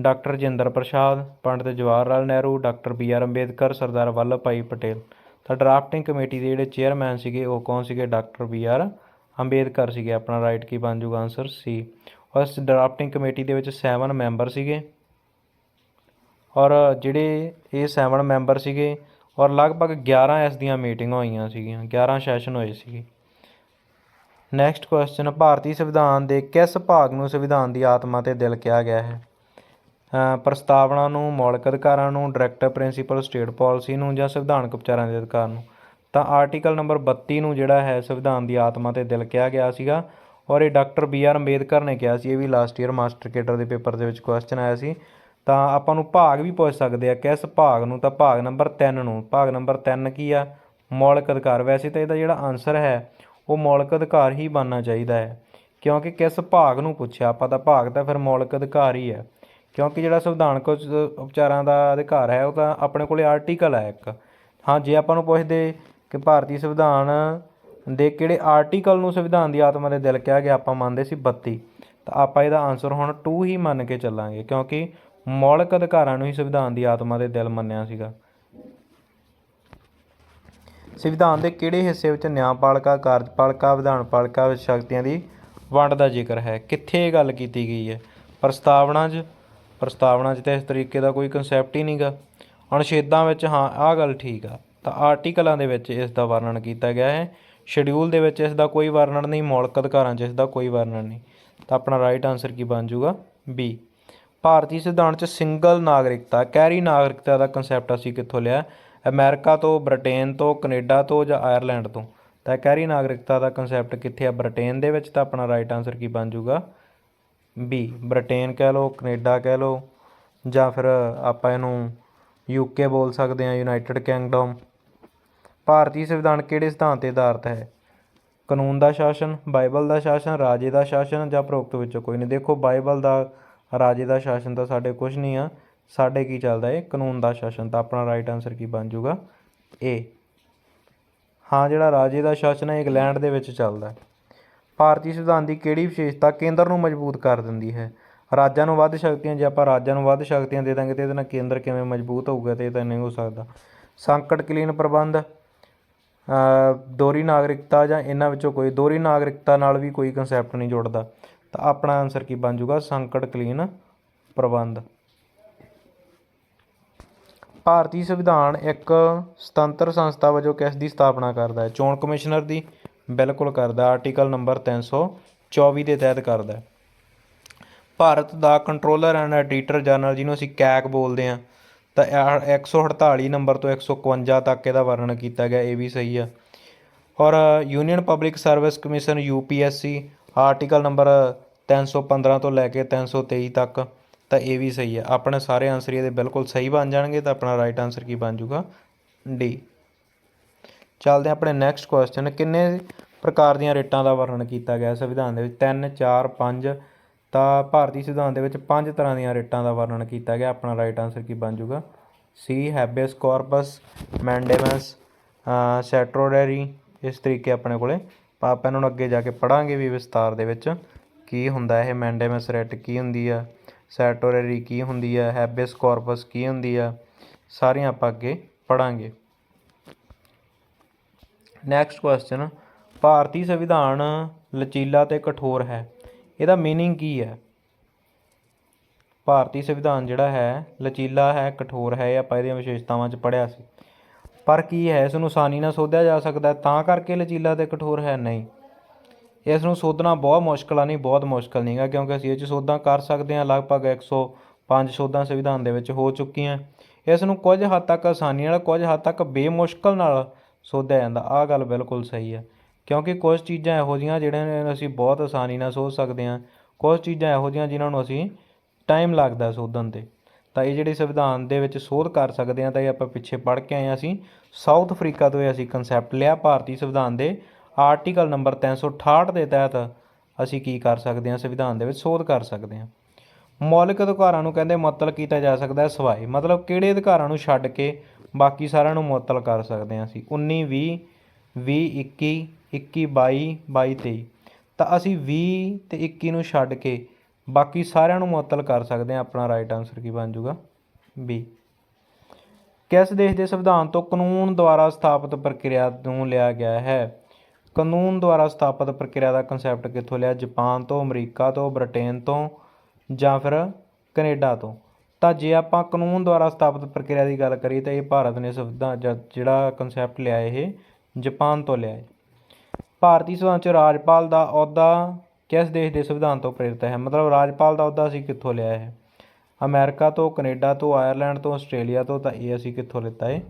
doctor Rajinder Prasad, Pandit Jawahar Lal Nehru, doctor B R Ambedkar, Sardar Vallabh Bhai Patel. ਤਾਂ ਡਰਾਫਟਿੰਗ ਕਮੇਟੀ ਦੇ ਜਿਹੜੇ ਚੇਅਰਮੈਨ ਸੀਗੇ, ਉਹ ਕੌਣ ਸੀਗੇ? ਡਾਕਟਰ ਬੀ ਆਰ ਅੰਬੇਦਕਰ ਸੀਗੇ। ਆਪਣਾ ਰਾਈਟ ਕੀ ਬਣ ਜਾਊਗਾ ਆਨਸਰ ਸੀ ਇਸ ਡਰਾਫਟਿੰਗ ਕਮੇਟੀ ਦੇ ਵਿੱਚ 7 ਮੈਂਬਰ ਸੀਗੇ। ਔਰ ਜਿਹੜੇ ਇਹ 7 ਮੈਂਬਰ ਸੀਗੇ, ਔਰ ਲਗਭਗ 11 ਇਸ ਦੀਆਂ ਮੀਟਿੰਗਾਂ ਹੋਈਆਂ ਸੀਗੀਆਂ। 11 ਸੈਸ਼ਨ ਹੋਏ ਸੀਗੇ। ਨੈਕਸਟ ਕੁਐਸਚਨ ਭਾਰਤੀ ਸੰਵਿਧਾਨ ਦੇ ਕਿਸ ਭਾਗ ਨੂੰ ਸੰਵਿਧਾਨ ਦੀ ਆਤਮਾ ਤੇ ਦਿਲ ਕਿਹਾ ਗਿਆ ਹੈ? ਪ੍ਰਸਤਾਵਨਾ ਨੂੰ, ਮੌਲਿਕ ਅਧਿਕਾਰਾਂ ਨੂੰ ਡਾਇਰੈਕਟਿਵ ਪ੍ਰਿੰਸੀਪਲ ਸਟੇਟ ਪਾਲਿਸੀ ਨੂੰ ਜਾਂ ਸੰਵਿਧਾਨਕ ਉਪਚਾਰਾਂ ਦੇ ਅਧਿਕਾਰ ਨੂੰ। ਤਾਂ ਆਰਟੀਕਲ ਨੰਬਰ 32 ਨੂੰ ਜਿਹੜਾ ਹੈ ਸੰਵਿਧਾਨ ਦੀ ਆਤਮਾ ਤੇ ਦਿਲ ਕਿਹਾ ਗਿਆ ਸੀਗਾ ਔਰ ਇਹ ਡਾਕਟਰ ਬੀ ਆਰ ਅੰਬੇਦਕਰ ਨੇ ਕਿਹਾ ਸੀ, ਇਹ ਵੀ ਲਾਸਟ ਈਅਰ ਮਾਸਟਰ ਕੇਡਰ ਦੇ ਪੇਪਰ ਦੇ ਵਿੱਚ ਕੁਐਸਚਨ ਆਇਆ ਸੀ। ਤਾਂ ਆਪਾਂ ਨੂੰ ਭਾਗ ਵੀ ਪੁੱਛ ਸਕਦੇ ਆ, ਕਿਸ ਭਾਗ ਨੂੰ? ਤਾਂ ਭਾਗ ਨੰਬਰ 3 ਨੂੰ। ਭਾਗ ਨੰਬਰ 3 ਕੀ ਆ? ਮੌਲਿਕ ਅਧਿਕਾਰ। ਵੈਸੇ ਤਾਂ ਇਹਦਾ ਜਿਹੜਾ ਆਨਸਰ ਹੈ, ਉਹ ਮੌਲਿਕ ਅਧਿਕਾਰ ਹੀ ਬਣਨਾ ਚਾਹੀਦਾ ਹੈ। ਕਿਉਂਕਿ ਕਿਸ ਭਾਗ ਨੂੰ ਪੁੱਛਿਆ? ਆਪਾਂ ਤਾਂ ਭਾਗ ਤਾਂ ਫਿਰ ਮੌਲਿਕ ਅਧਿਕਾਰ ਹੀ ਹੈ ਕਿਉਂਕਿ ਜਿਹੜਾ ਸੰਵਿਧਾਨਕ ਉਚ- ਉਪਚਾਰਾਂ ਦਾ ਅਧਿਕਾਰ ਹੈ, ਉਹ ਤਾਂ ਆਪਣੇ ਕੋਲ ਆਰਟੀਕਲ ਹੈ ਇੱਕ। ਹਾਂ, ਜੇ ਆਪਾਂ ਨੂੰ ਪੁੱਛਦੇ ਕਿ ਭਾਰਤੀ ਸੰਵਿਧਾਨ ਦੇ ਕਿਹੜੇ ਆਰਟੀਕਲ ਨੂੰ ਸੰਵਿਧਾਨ ਦੀ ਆਤਮਾ ਦੇ ਦਿਲ ਕਿਹਾ ਗਿਆ, ਆਪਾਂ ਮੰਨਦੇ ਸੀ 32 ਤਾਂ ਆਪਾਂ ਇਹਦਾ ਆਨਸਰ ਹੁਣ 2 ਹੀ ਮੰਨ ਕੇ ਚੱਲਾਂਗੇ, ਕਿਉਂਕਿ ਮੌਲਿਕ ਅਧਿਕਾਰਾਂ ਨੂੰ ਹੀ ਸੰਵਿਧਾਨ ਦੀ ਆਤਮਾ ਦੇ ਦਿਲ ਮੰਨਿਆ ਸੀਗਾ। ਸੰਵਿਧਾਨ ਦੇ ਕਿਹੜੇ ਹਿੱਸੇ ਵਿੱਚ ਨਿਆਂਪਾਲਿਕਾ, ਕਾਰਜਪਾਲਿਕਾ, ਵਿਧਾਨਪਾਲਿਕਾ ਵਿੱਚ ਸ਼ਕਤੀਆਂ ਦੀ ਵੰਡ ਦਾ ਜ਼ਿਕਰ ਹੈ? ਕਿੱਥੇ ਇਹ ਗੱਲ ਕੀਤੀ ਗਈ ਹੈ? ਪ੍ਰਸਤਾਵਨਾ 'ਚ ਪ੍ਰਸਤਾਵਨਾ 'ਚ ਤਾਂ ਇਸ ਤਰੀਕੇ ਦਾ ਕੋਈ ਕਨਸੈਪਟ ਹੀ ਨਹੀਂਗਾ ਅਨੁਛੇਦਾਂ ਵਿੱਚ ਹਾਂ, ਆਹ ਗੱਲ ਠੀਕ ਆ। ਤਾਂ ਆਰਟੀਕਲਾਂ ਦੇ ਵਿੱਚ ਇਸ ਦਾ ਵਰਣਨ ਕੀਤਾ ਗਿਆ ਹੈ। ਸ਼ਡਿਊਲ ਦੇ ਵਿੱਚ ਇਸ ਦਾ ਕੋਈ ਵਰਣਨ ਨਹੀਂ ਮੌਲਿਕ ਅਧਿਕਾਰਾਂ 'ਚ ਇਸ ਦਾ ਕੋਈ ਵਰਣਨ ਨਹੀਂ। ਤਾਂ ਆਪਣਾ ਰਾਈਟ ਆਨਸਰ ਕੀ ਬਣ ਜਾਊਗਾ? ਬੀ ਭਾਰਤੀ ਸੰਵਿਧਾਨ 'ਚ ਸਿੰਗਲ ਨਾਗਰਿਕਤਾ, ਕੈਰੀ ਨਾਗਰਿਕਤਾ ਦਾ ਕਨਸੈਪਟ ਅਸੀਂ ਕਿੱਥੋਂ ਲਿਆ? ਅਮਰੀਕਾ ਤੋਂ, ਬ੍ਰਿਟੇਨ ਤੋਂ, ਕੈਨੇਡਾ ਤੋਂ ਜਾਂ ਆਇਰਲੈਂਡ ਤੋਂ? ਤਾਂ ਕੈਰੀ ਨਾਗਰਿਕਤਾ ਦਾ ਕਨਸੈਪਟ ਕਿੱਥੇ ਆ? ਬ੍ਰਿਟੇਨ ਦੇ ਵਿੱਚ ਤਾਂ ਆਪਣਾ ਰਾਈਟ ਆਨਸਰ ਕੀ ਬਣ ਜਾਊਗਾ? ਵੀ ਬ੍ਰਿਟੇਨ ਕਹਿ ਲਓ ਕਨੇਡਾ ਕਹਿ ਲਓ, ਜਾਂ ਫਿਰ ਆਪਾਂ ਇਹਨੂੰ ਯੂਕੇ ਬੋਲ ਸਕਦੇ ਹਾਂ ਯੂਨਾਈਟਿਡ ਕਿੰਗਡਮ ਭਾਰਤੀ ਸੰਵਿਧਾਨ ਕਿਹੜੇ ਸਿਧਾਂਤ ਤੇ ਆਧਾਰਿਤ ਹੈ? ਕਾਨੂੰਨ ਦਾ ਸ਼ਾਸਨ, ਬਾਈਬਲ ਦਾ ਸ਼ਾਸਨ, ਰਾਜੇ ਦਾ ਸ਼ਾਸਨ, ਜਾਂ ਪ੍ਰੋਕਤ ਵਿੱਚੋਂ ਕੋਈ ਨਹੀਂ? ਦੇਖੋ, ਬਾਈਬਲ ਦਾ, ਰਾਜੇ ਦਾ ਸ਼ਾਸਨ ਤਾਂ ਸਾਡੇ ਕੁਝ ਨਹੀਂ ਆ। ਸਾਡੇ ਕੀ ਚੱਲਦਾ ਹੈ ਕਾਨੂੰਨ ਦਾ ਸ਼ਾਸਨ। ਤਾਂ ਆਪਣਾ ਰਾਈਟ ਆਨਸਰ ਕੀ ਬਣ ਜਾਊਗਾ? ਏ ਹਾਂ, ਜਿਹੜਾ ਰਾਜੇ ਦਾ ਸ਼ਾਸਨ ਹੈ, ਇੰਗਲੈਂਡ ਦੇ ਵਿੱਚ ਚੱਲਦਾ। ਭਾਰਤੀ ਸੰਵਿਧਾਨ ਦੀ ਕਿਹੜੀ ਵਿਸ਼ੇਸ਼ਤਾ ਕੇਂਦਰ ਨੂੰ ਮਜ਼ਬੂਤ ਕਰ ਦਿੰਦੀ ਹੈ? ਰਾਜਾਂ ਨੂੰ ਵੱਧ ਸ਼ਕਤੀਆਂ ਜੇ ਆਪਾਂ ਰਾਜਾਂ ਨੂੰ ਵੱਧ ਸ਼ਕਤੀਆਂ ਦੇ ਦਾਂਗੇ ਤੇ ਇਹਦੇ ਨਾਲ ਕੇਂਦਰ ਕਿਵੇਂ ਮਜ਼ਬੂਤ ਹੋਊਗਾ ਤੇ ਇਹ ਤਾਂ ਨਹੀਂ ਹੋ ਸਕਦਾ। ਸੰਕਟ ਕਲੀਨ ਪ੍ਰਬੰਧ ਅ, ਦੋਹਰੀ ਨਾਗਰਿਕਤਾ ਜਾਂ ਇਹਨਾਂ ਵਿੱਚੋਂ ਕੋਈ ਦੋਹਰੀ ਨਾਗਰਿਕਤਾ ਨਾਲ ਵੀ ਕੋਈ ਕਨਸੈਪਟ ਨਹੀਂ ਜੁੜਦਾ। ਤਾਂ ਆਪਣਾ ਆਨਸਰ ਕੀ ਬਣ ਜਾਊਗਾ? ਸੰਕਟ ਕਲੀਨ ਪ੍ਰਬੰਧ। ਭਾਰਤੀ ਸੰਵਿਧਾਨ ਇੱਕ ਸੁਤੰਤਰ ਸੰਸਥਾ ਵਜੋਂ ਕਿਸ ਦੀ ਸਥਾਪਨਾ ਕਰਦਾ ਹੈ? ਚੋਣ ਕਮਿਸ਼ਨਰ ਦੀ ਬਿਲਕੁਲ ਕਰਦਾ ਆਰਟੀਕਲ ਨੰਬਰ 324 ਦੇ ਤਹਿਤ ਕਰਦਾ ਭਾਰਤ ਦਾ ਕੰਟਰੋਲਰ ਐਂਡ ਐਡੀਟਰ ਜਨਰਲ ਜਿਹਨੂੰ ਅਸੀਂ ਕੈਕ ਬੋਲਦੇ ਹਾਂ, ਤਾਂ ਇਹ 148 ਨੰਬਰ ਤੋਂ 151 ਤੱਕ ਇਹਦਾ ਵਰਣਨ ਕੀਤਾ ਗਿਆ, ਇਹ ਵੀ ਸਹੀ ਆ। ਔਰ Union Public Service Commission UPSC article number 315 ਤੋਂ ਲੈ ਕੇ 323 ਤੱਕ, ਤਾਂ ਇਹ ਵੀ ਸਹੀ ਆ। ਆਪਣੇ ਸਾਰੇ ਆਨਸਰ ਇਹਦੇ ਬਿਲਕੁਲ ਸਹੀ ਬਣ ਜਾਣਗੇ, ਤਾਂ ਆਪਣਾ ਰਾਈਟ ਆਨਸਰ ਕੀ ਬਣ ਜਾਊਗਾ? ਡੀ ਚੱਲਦੇ ਹਾਂ ਆਪਣੇ ਨੈਕਸਟ ਕੁਐਸਚਨ ਕਿੰਨੇ ਪ੍ਰਕਾਰ ਦੀਆਂ ਰੇਟਾਂ ਦਾ ਵਰਣਨ ਕੀਤਾ ਗਿਆ ਸੰਵਿਧਾਨ ਦੇ ਵਿੱਚ? 3 4 5 ਤਾਂ ਭਾਰਤੀ ਸੰਵਿਧਾਨ ਦੇ ਵਿੱਚ ਪੰਜ ਤਰ੍ਹਾਂ ਦੀਆਂ ਰੇਟਾਂ ਦਾ ਵਰਣਨ ਕੀਤਾ ਗਿਆ। ਆਪਣਾ ਰਾਈਟ ਆਨਸਰ ਕੀ ਬਣ ਜਾਊਗਾ? ਸੀ ਹੈਬਿਅਸ ਕਾਰਪਸ ਮੈਂਡੇਮਸ ਸੈਟਰੋਡਰੀ ਇਸ ਤਰੀਕੇ ਆਪਣੇ ਕੋਲੇ। ਆਪਾਂ ਇਹਨਾਂ ਨੂੰ ਅੱਗੇ ਜਾ ਕੇ ਪੜਾਂਗੇ ਵੀ ਵਿਸਤਾਰ ਦੇ ਵਿੱਚ ਕੀ ਹੁੰਦਾ ਇਹ ਮੈਂਡੇਮਸ ਰਿਟ ਕੀ ਹੁੰਦੀ ਆ ਸੈਟੋਰਰੀ ਕੀ ਹੁੰਦੀ ਆ ਹੈਬਿਅਸ ਕਾਰਪਸ ਕੀ ਹੁੰਦੀ ਆ, ਸਾਰੀਆਂ ਆਪਾਂ ਅੱਗੇ ਪੜਾਂਗੇ ਨੈਕਸਟ ਕੁਐਸਚਨ ਭਾਰਤੀ ਸੰਵਿਧਾਨ ਲਚੀਲਾ ਤੇ ਕਠੋਰ ਹੈ। ਇਹਦਾ ਮੀਨਿੰਗ ਕੀ ਹੈ? ਭਾਰਤੀ ਸੰਵਿਧਾਨ ਜਿਹੜਾ ਹੈ, ਲਚੀਲਾ ਹੈ, ਕਠੋਰ ਹੈ, ਇਹ ਆਪਾਂ ਇਹਦੀਆਂ ਵਿਸ਼ੇਸ਼ਤਾਵਾਂ 'ਚ ਪੜਿਆ ਸੀ। ਪਰ ਕੀ ਹੈ? ਇਸ ਨੂੰ ਆਸਾਨੀ ਨਾਲ ਸੋਧਿਆ ਜਾ ਸਕਦਾ ਤਾਂ ਕਰਕੇ ਲਚੀਲਾ ਤੇ ਕਠੋਰ ਹੈ? ਨਹੀਂ। ਇਸ ਨੂੰ ਸੋਧਣਾ ਬਹੁਤ ਮੁਸ਼ਕਲ ਆ, ਨਹੀਂ ਬਹੁਤ ਮੁਸ਼ਕਲ ਨਹੀਂਗਾ ਕਿਉਂਕਿ ਅਸੀਂ ਇਹ 'ਚ ਸੋਧਾਂ ਕਰ ਸਕਦੇ ਹਾਂ। ਲਗਭਗ 105 ਸੋਧਾਂ ਸੰਵਿਧਾਨ ਦੇ ਵਿੱਚ ਹੋ ਚੁੱਕੀਆਂ। ਇਸ ਨੂੰ ਕੁਝ ਹੱਦ ਤੱਕ ਆਸਾਨੀ ਨਾਲ, ਕੁਝ ਹੱਦ ਤੱਕ ਬੇਮੁਸ਼ਕਲ ਨਾਲ ਸੋਧਿਆ ਜਾਂਦਾ, ਆਹ ਗੱਲ ਬਿਲਕੁਲ ਸਹੀ ਹੈ। ਕਿਉਂਕਿ ਕੁਝ ਚੀਜ਼ਾਂ ਇਹੋ ਜਿਹੀਆਂ ਜਿਹੜੀਆਂ ਨੇ ਅਸੀਂ ਬਹੁਤ ਆਸਾਨੀ ਨਾਲ ਸੋਧ ਸਕਦੇ ਹਾਂ। ਕੁਝ ਚੀਜ਼ਾਂ ਇਹੋ ਜਿਹੀਆਂ ਜਿਨ੍ਹਾਂ ਨੂੰ ਅਸੀਂ ਟਾਈਮ ਲੱਗਦਾ ਸੋਧਣ 'ਤੇ। ਤਾਂ ਇਹ ਜਿਹੜੇ ਸੰਵਿਧਾਨ ਦੇ ਵਿੱਚ ਸੋਧ ਕਰ ਸਕਦੇ ਹਾਂ, ਤਾਂ ਇਹ ਆਪਾਂ ਪਿੱਛੇ ਪੜ੍ਹ ਕੇ ਆਏ ਹਾਂ ਅਸੀਂ। ਸਾਊਥ ਅਫਰੀਕਾ ਤੋਂ ਇਹ ਅਸੀਂ ਕਨਸੈਪਟ ਲਿਆ, ਭਾਰਤੀ ਸੰਵਿਧਾਨ ਦੇ। ਆਰਟੀਕਲ ਨੰਬਰ 368 ਦੇ ਤਹਿਤ ਅਸੀਂ ਕੀ ਕਰ ਸਕਦੇ ਹਾਂ, ਸੰਵਿਧਾਨ ਦੇ ਵਿੱਚ ਸੋਧ ਕਰ ਸਕਦੇ ਹਾਂ। ਮੌਲਿਕ ਅਧਿਕਾਰਾਂ ਨੂੰ ਕਹਿੰਦੇ ਮੁਅੱਤਲ ਕੀਤਾ ਜਾ ਸਕਦਾ ਹੈ ਸਵਾਏ ਮਤਲਬ ਕਿਹੜੇ ਅਧਿਕਾਰਾਂ ਨੂੰ ਛੱਡ ਕੇ ਬਾਕੀ ਸਾਰਿਆਂ ਨੂੰ ਮੁਅੱਤਲ ਕਰ ਸਕਦੇ ਹਾਂ ਅਸੀਂ। 19 20 20 21 21 22 22 23 ਤਾਂ ਅਸੀਂ 20 ਤੇ 21 ਨੂੰ ਛੱਡ ਕੇ ਬਾਕੀ ਸਾਰਿਆਂ ਨੂੰ ਮੁਅੱਤਲ ਕਰ ਸਕਦੇ ਹਾਂ। ਆਪਣਾ ਰਾਈਟ ਆਨਸਰ ਕੀ ਬਣ ਜਾਊਗਾ? ਬੀ। ਕਿਸ ਦੇਸ਼ ਦੇ ਸੰਵਿਧਾਨ ਤੋਂ ਕਾਨੂੰਨ ਦੁਆਰਾ ਸਥਾਪਿਤ ਪ੍ਰਕਿਰਿਆ ਨੂੰ ਲਿਆ ਗਿਆ ਹੈ? ਕਾਨੂੰਨ ਦੁਆਰਾ ਸਥਾਪਿਤ ਪ੍ਰਕਿਰਿਆ ਦਾ ਕਨਸੈਪਟ ਕਿੱਥੋਂ ਲਿਆ? ਜਾਪਾਨ ਤੋਂ, ਅਮਰੀਕਾ ਤੋਂ, ਬ੍ਰਿਟੇਨ ਤੋਂ ਜਾਂ ਫਿਰ ਕੈਨੇਡਾ ਤੋਂ? ਤਾਂ ਜੇ ਆਪਾਂ ਕਾਨੂੰਨ ਦੁਆਰਾ ਸਥਾਪਿਤ ਪ੍ਰਕਿਰਿਆ ਦੀ ਗੱਲ ਕਰੀਏ ਤਾਂ ਇਹ ਭਾਰਤ ਨੇ ਸੰਵਿਧਾਨ ਜ- ਜਿਹੜਾ ਕਨਸੈਪਟ ਲਿਆ ਇਹ, ਜਪਾਨ ਤੋਂ ਲਿਆ ਹੈ ਭਾਰਤੀ ਸੰਵਿਧਾਨ 'ਚ ਰਾਜਪਾਲ ਦਾ ਅਹੁਦਾ ਕਿਸ ਦੇਸ਼ ਦੇ ਸੰਵਿਧਾਨ ਤੋਂ ਪ੍ਰੇਰਿਤ ਹੈ? ਮਤਲਬ ਰਾਜਪਾਲ ਦਾ ਅਹੁਦਾ ਅਸੀਂ ਕਿੱਥੋਂ ਲਿਆ ਹੈ ਅਮਰੀਕਾ ਤੋਂ, ਕੈਨੇਡਾ ਤੋਂ, ਆਇਰਲੈਂਡ ਤੋਂ, ਆਸਟ੍ਰੇਲੀਆ ਤੋਂ, ਤਾਂ ਇਹ ਅਸੀਂ ਕਿੱਥੋਂ ਲਿੱਤਾ ਹੈ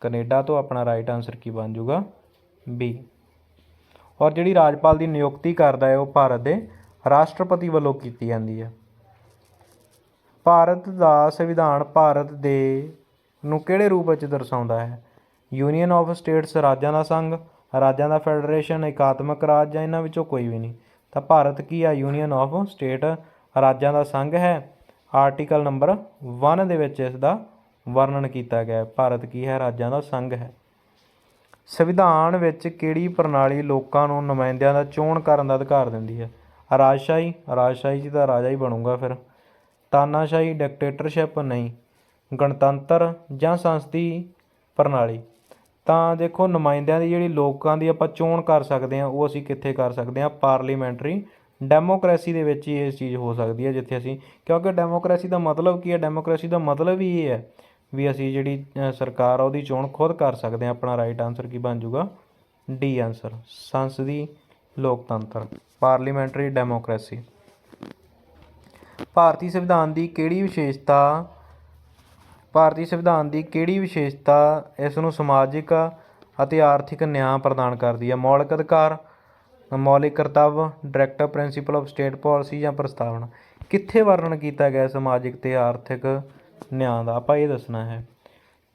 ਕੈਨੇਡਾ ਤੋਂ ਆਪਣਾ ਰਾਈਟ ਆਨਸਰ ਕੀ ਬਣ ਜਾਊਗਾ? ਬੀ ਔਰ ਜਿਹੜੀ ਰਾਜਪਾਲ ਦੀ ਨਿਯੁਕਤੀ ਕਰਦਾ ਹੈ ਉਹ ਭਾਰਤ ਦੇ ਰਾਸ਼ਟਰਪਤੀ ਵੱਲੋਂ ਕੀਤੀ ਜਾਂਦੀ ਹੈ। ਭਾਰਤ ਦਾ ਸੰਵਿਧਾਨ ਭਾਰਤ ਦੇ ਨੂੰ ਕਿਹੜੇ ਰੂਪ ਵਿੱਚ ਦਰਸਾਉਂਦਾ ਹੈ? ਯੂਨੀਅਨ ਆਫ ਸਟੇਟਸ ਰਾਜਾਂ ਦਾ ਸੰਘ, ਰਾਜਾਂ ਦਾ ਫੈਡਰੇਸ਼ਨ ਇਕਾਤਮਕ ਰਾਜ ਜਾਂ ਇਹਨਾਂ ਵਿੱਚੋਂ ਕੋਈ ਵੀ ਨਹੀਂ। ਤਾਂ ਭਾਰਤ ਕੀ ਆ? ਯੂਨੀਅਨ ਆਫ ਸਟੇਟ ਰਾਜਾਂ ਦਾ ਸੰਘ ਹੈ। ਆਰਟੀਕਲ ਨੰਬਰ 1 ਦੇ ਵਿੱਚ ਇਸ ਦਾ ਵਰਣਨ ਕੀਤਾ ਗਿਆ ਹੈ। ਭਾਰਤ ਕੀ ਹੈ? ਰਾਜਾਂ ਦਾ ਸੰਘ ਹੈ। ਸੰਵਿਧਾਨ ਵਿੱਚ ਕਿਹੜੀ ਪ੍ਰਣਾਲੀ ਲੋਕਾਂ ਨੂੰ ਨੁਮਾਇੰਦਿਆਂ ਦਾ ਚੋਣ ਕਰਨ ਦਾ ਅਧਿਕਾਰ ਦਿੰਦੀ ਹੈ? ਰਾਜਸ਼ਾਹੀ। ਰਾਜਸ਼ਾਹੀ 'ਚ ਤਾਂ ਰਾਜਾ ਹੀ ਬਣੂਗਾ ਫਿਰ। ਤਾਨਾਸ਼ਾਹੀ ਡਿਕਟੇਟਰਸ਼ਿਪ ਨਹੀਂ, ਗਣਤੰਤਰ ਜਾਂ ਸੰਸਦੀ ਪ੍ਰਣਾਲੀ। ਤਾਂ ਦੇਖੋ, ਨੁਮਾਇੰਦਿਆਂ ਦੀ ਜਿਹੜੀ ਲੋਕਾਂ ਦੀ ਆਪਾਂ ਚੋਣ ਕਰ ਸਕਦੇ ਹਾਂ, ਉਹ ਅਸੀਂ ਕਿੱਥੇ ਕਰ ਸਕਦੇ ਹਾਂ? ਪਾਰਲੀਮੈਂਟਰੀ ਡੈਮੋਕ੍ਰੇਸੀ ਦੇ ਵਿੱਚ ਹੀ ਇਹ ਚੀਜ਼ ਹੋ ਸਕਦੀ ਹੈ, ਜਿੱਥੇ ਅਸੀਂ ਕਿਉਂਕਿ ਡੈਮੋਕ੍ਰੇਸੀ ਦਾ ਮਤਲਬ ਕੀ ਹੈ? ਡੈਮੋਕ੍ਰੇਸੀ ਦਾ ਮਤਲਬ ਹੀ ਇਹ ਹੈ ਵੀ ਅਸੀਂ ਜਿਹੜੀ ਸਰਕਾਰ ਆ, ਉਹਦੀ ਚੋਣ ਖੁਦ ਕਰ ਸਕਦੇ ਹਾਂ। ਆਪਣਾ ਰਾਈਟ ਆਨਸਰ ਕੀ ਬਣ ਜਾਊਗਾ? ਡੀ ਆਨਸਰ ਸੰਸਦੀ, ਲੋਕਤੰਤਰ, ਪਾਰਲੀਮੈਂਟਰੀ ਡੈਮੋਕ੍ਰੇਸੀ। ਭਾਰਤੀ ਸੰਵਿਧਾਨ ਦੀ ਕਿਹੜੀ ਵਿਸ਼ੇਸ਼ਤਾ, ਭਾਰਤੀ ਸੰਵਿਧਾਨ ਦੀ ਕਿਹੜੀ ਵਿਸ਼ੇਸ਼ਤਾ ਇਸ ਨੂੰ ਸਮਾਜਿਕ ਅਤੇ ਆਰਥਿਕ ਨਿਆਂ ਪ੍ਰਦਾਨ ਕਰਦੀ ਹੈ? ਮੌਲਿਕ ਅਧਿਕਾਰ, ਮੌਲਿਕ ਕਰਤੱਵ directive principle of state policy ਜਾਂ ਪ੍ਰਸਤਾਵਨਾ? ਕਿੱਥੇ ਵਰਣਨ ਕੀਤਾ ਗਿਆ ਸਮਾਜਿਕ ਅਤੇ ਆਰਥਿਕ ਨਿਆਂ ਦਾ? ਆਪਾਂ ਇਹ ਦੱਸਣਾ ਹੈ।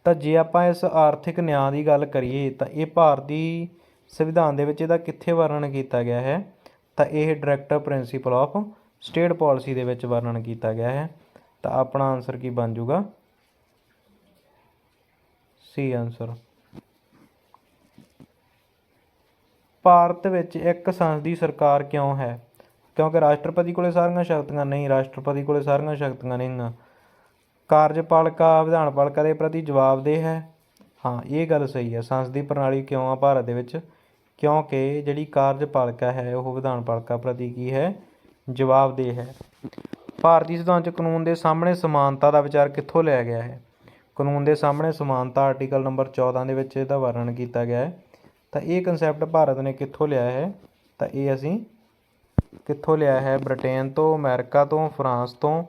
ਤਾਂ ਜੇ ਆਪਾਂ ਇਸ ਆਰਥਿਕ ਨਿਆਂ ਦੀ ਗੱਲ ਕਰੀਏ ਤਾਂ ਇਹ ਭਾਰਤੀ ਸੰਵਿਧਾਨ ਦੇ ਵਿੱਚ ਇਹਦਾ ਕਿੱਥੇ ਵਰਣਨ ਕੀਤਾ ਗਿਆ ਹੈ? ਤਾਂ ਇਹ directive principle of state policy ਦੇ ਵਿੱਚ ਵਰਣਨ ਕੀਤਾ ਗਿਆ ਹੈ। ਤਾਂ ਆਪਣਾ ਆਨਸਰ ਕੀ ਬਣ ਜਾਊਗਾ? ਸੀ ਆਨਸਰ ਭਾਰਤ ਵਿੱਚ ਇੱਕ ਸੰਸਦੀ ਸਰਕਾਰ ਕਿਉਂ ਹੈ? ਕਿਉਂਕਿ ਰਾਸ਼ਟਰਪਤੀ ਕੋਲੇ ਸਾਰੀਆਂ ਸ਼ਕਤੀਆਂ ਨਹੀਂ, ਰਾਸ਼ਟਰਪਤੀ ਕੋਲੇ ਸਾਰੀਆਂ ਸ਼ਕਤੀਆਂ ਨਹੀਂ। ਗਾ ਕਾਰਜਪਾਲਿਕਾ ਵਿਧਾਨਪਾਲਿਕਾ ਦੇ ਪ੍ਰਤੀ ਜਵਾਬਦੇਹ ਹੈ। ਹਾਂ, ਇਹ ਗੱਲ ਸਹੀ ਹੈ। ਸੰਸਦੀ ਪ੍ਰਣਾਲੀ ਕਿਉਂ ਆ ਭਾਰਤ ਦੇ ਵਿੱਚ? ਕਿਉਂਕਿ ਜਿਹੜੀ ਕਾਰਜਪਾਲਿਕਾ ਹੈ, ਉਹ ਵਿਧਾਨਪਾਲਿਕਾ ਪ੍ਰਤੀ ਕੀ ਹੈ? ਜਵਾਬਦੇਹ ਹੈ। ਭਾਰਤੀ ਸੰਵਿਧਾਨ 'ਚ ਕਾਨੂੰਨ ਦੇ ਸਾਹਮਣੇ ਸਮਾਨਤਾ ਦਾ ਵਿਚਾਰ ਕਿੱਥੋਂ ਲਿਆ ਗਿਆ ਹੈ? ਕਾਨੂੰਨ ਦੇ ਸਾਹਮਣੇ ਸਮਾਨਤਾ ਆਰਟੀਕਲ ਨੰਬਰ 14 ਦੇ ਵਿੱਚ ਇਹਦਾ ਵਰਣਨ ਕੀਤਾ ਗਿਆ ਹੈ। ਤਾਂ ਇਹ ਕਨਸੈਪਟ ਭਾਰਤ ਨੇ ਕਿੱਥੋਂ ਲਿਆ ਹੈ? ਤਾਂ ਇਹ ਅਸੀਂ ਕਿੱਥੋਂ ਲਿਆ ਹੈ? ਬ੍ਰਿਟੇਨ ਤੋਂ, ਅਮਰੀਕਾ ਤੋਂ, ਫਰਾਂਸ ਤੋਂ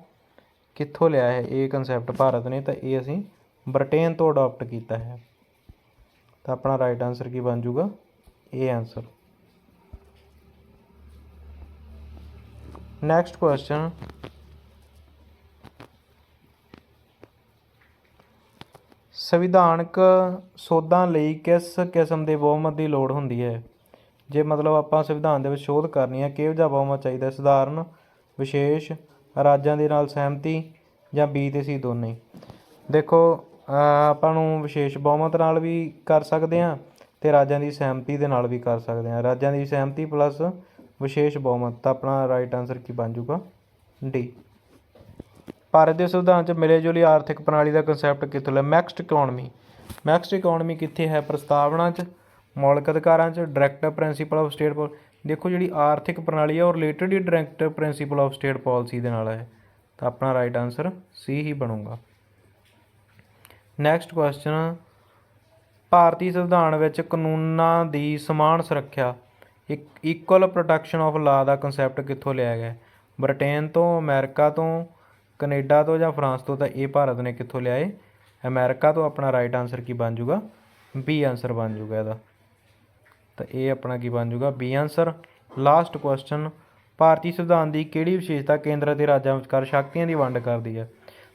ਕਿੱਥੋਂ ਲਿਆ ਹੈ ਇਹ ਕਨਸੈਪਟ ਭਾਰਤ ਨੇ? ਤਾਂ ਇਹ ਅਸੀਂ ਬ੍ਰਿਟੇਨ ਤੋਂ ਅਡਾਪਟ ਕੀਤਾ ਹੈ। ਤਾਂ ਆਪਣਾ ਰਾਈਟ ਆਨਸਰ ਕੀ ਬਣ ਜਾਊਗਾ? ਇਹ ਆਨਸਰ ਨੈਕਸਟ ਕੁਐਸਚਨ ਸੰਵਿਧਾਨਕ ਸੋਧਾਂ ਲਈ ਕਿਸ ਕਿਸਮ ਦੇ ਬਹੁਮਤ ਦੀ ਲੋੜ ਹੁੰਦੀ ਹੈ? ਜੇ ਮਤਲਬ ਆਪਾਂ ਸੰਵਿਧਾਨ ਦੇ ਵਿੱਚ ਸੋਧ ਕਰਨੀ ਹੈ, ਕਿਹੋ ਜਿਹਾ ਬਹੁਮਤ ਚਾਹੀਦਾ ਹੈ? ਸਧਾਰਨ, ਵਿਸ਼ੇਸ਼, ਰਾਜਾਂ ਦੇ ਨਾਲ ਸਹਿਮਤੀ ਜਾਂ ਬੀ ਤੇ ਸੀ ਦੋਨੇ? ਦੇਖੋ ਆਪਾਂ ਨੂੰ ਵਿਸ਼ੇਸ਼ ਬਹੁਮਤ ਨਾਲ ਵੀ ਕਰ ਸਕਦੇ ਹਾਂ ਤੇ ਰਾਜਾਂ ਦੀ ਸਹਿਮਤੀ ਦੇ ਨਾਲ ਵੀ ਕਰ ਸਕਦੇ ਹਾਂ। ਰਾਜਾਂ ਦੀ ਸਹਿਮਤੀ ਪਲੱਸ ਵਿਸ਼ੇਸ਼ ਬਹੁਮਤ ਤਾਂ ਆਪਣਾ ਰਾਈਟ ਆਨਸਰ ਕੀ ਬਣ ਜਾਊਗਾ? ਡੀ ਭਾਰਤ ਦੇ ਸੰਵਿਧਾਨ 'ਚ ਮਿਲੇ ਜੁਲੀ ਆਰਥਿਕ ਪ੍ਰਣਾਲੀ ਦਾ ਕਨਸੈਪਟ ਕਿੱਥੋਂ ਲਿਆ? ਮੈਕਸਟ ਇਕਨੋਮੀ ਮੈਕਸਟ ਇਕਨੋਮੀ ਕਿੱਥੇ ਹੈ? ਪ੍ਰਸਤਾਵਨਾ 'ਚ, ਮੌਲਿਕ ਅਧਿਕਾਰਾਂ 'ਚ ਡਾਇਰੈਕਟਿਵ ਪ੍ਰਿੰਸੀਪਲ ਆਫ ਸਟੇਟ ਪਾਲ ਦੇਖੋ ਜਿਹੜੀ ਆਰਥਿਕ ਪ੍ਰਣਾਲੀ ਹੈ ਉਹ related he directive principle of state policy ਦੇ ਨਾਲ ਹੈ। ਤਾਂ ਆਪਣਾ ਰਾਈਟ ਆਨਸਰ ਸੀ ਹੀ ਬਣੂਗਾ। ਨੈਕਸਟ ਕੁਐਸਚਨ ਭਾਰਤੀ ਸੰਵਿਧਾਨ ਵਿੱਚ ਕਾਨੂੰਨਾਂ ਦੀ ਸਮਾਨ ਸੁਰੱਖਿਆ ਇਕੁਅਲ ਪ੍ਰੋਟੈਕਸ਼ਨ ਆਫ ਲਾਅ ਦਾ ਕਨਸੈਪਟ ਕਿੱਥੋਂ ਲਿਆ ਗਿਆ? ਬ੍ਰਿਟੇਨ ਤੋਂ, ਅਮੈਰੀਕਾ ਤੋਂ, ਕਨੇਡਾ ਤੋਂ ਜਾਂ ਫਰਾਂਸ ਤੋਂ ਤਾਂ ਇਹ ਭਾਰਤ ਨੇ ਕਿੱਥੋਂ ਲਿਆ ਹੈ ਅਮਰੀਕਾ ਤੋਂ ਆਪਣਾ ਰਾਈਟ ਆਨਸਰ ਕੀ ਬਣ ਜੂਗਾ ਬੀ ਆਨਸਰ ਬਣ ਜੂਗਾ ਇਹਦਾ। ਤਾਂ ਇਹ ਆਪਣਾ ਕੀ ਬਣ ਜੂਗਾ ਬੀ ਆਨਸਰ ਲਾਸਟ ਕੁਐਸਚਨ ਭਾਰਤੀ ਸੰਵਿਧਾਨ ਦੀ ਕਿਹੜੀ ਵਿਸ਼ੇਸ਼ਤਾ ਕੇਂਦਰ ਅਤੇ ਰਾਜਾਂ ਵਿਚਕਾਰ ਸ਼ਕਤੀਆਂ ਦੀ ਵੰਡ ਕਰਦੀ ਹੈ?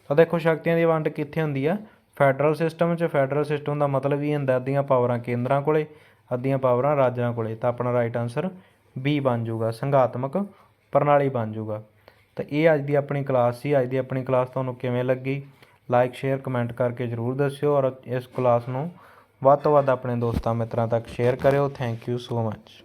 ਤਾਂ ਦੇਖੋ, ਸ਼ਕਤੀਆਂ ਦੀ ਵੰਡ ਕਿੱਥੇ ਹੁੰਦੀ ਹੈ? ਫੈਡਰਲ ਸਿਸਟਮ 'ਚ ਫੈਡਰਲ ਸਿਸਟਮ ਦਾ ਮਤਲਬ ਹੀ ਹੁੰਦਾ ਅੱਧੀਆਂ ਪਾਵਰਾਂ ਕੇਂਦਰਾਂ ਕੋਲੇ ਅੱਧੀਆਂ ਪਾਵਰਾਂ ਰਾਜਾਂ ਕੋਲੇ ਤਾਂ ਆਪਣਾ ਰਾਈਟ ਆਨਸਰ ਬੀ ਬਣ ਜਾਊਗਾ ਸੰਘਾਤਮਕ ਪ੍ਰਣਾਲੀ ਬਣ ਜਾਊਗਾ। ਤਾਂ ਇਹ ਅੱਜ ਦੀ ਆਪਣੀ ਕਲਾਸ ਸੀ, ਅੱਜ ਦੀ ਆਪਣੀ ਕਲਾਸ ਤੁਹਾਨੂੰ ਕਿਵੇਂ ਲੱਗੀ? ਲਾਈਕ ਸ਼ੇਅਰ ਕਮੈਂਟ ਕਰਕੇ ਜਰੂਰ ਦੱਸਿਓ ਔਰ ਇਸ ਕਲਾਸ ਨੂੰ ਵੱਧ ਤੋਂ ਵੱਧ ਆਪਣੇ ਦੋਸਤਾਂ ਮਿੱਤਰਾਂ ਤੱਕ ਸ਼ੇਅਰ ਕਰਿਓ। Thank you so much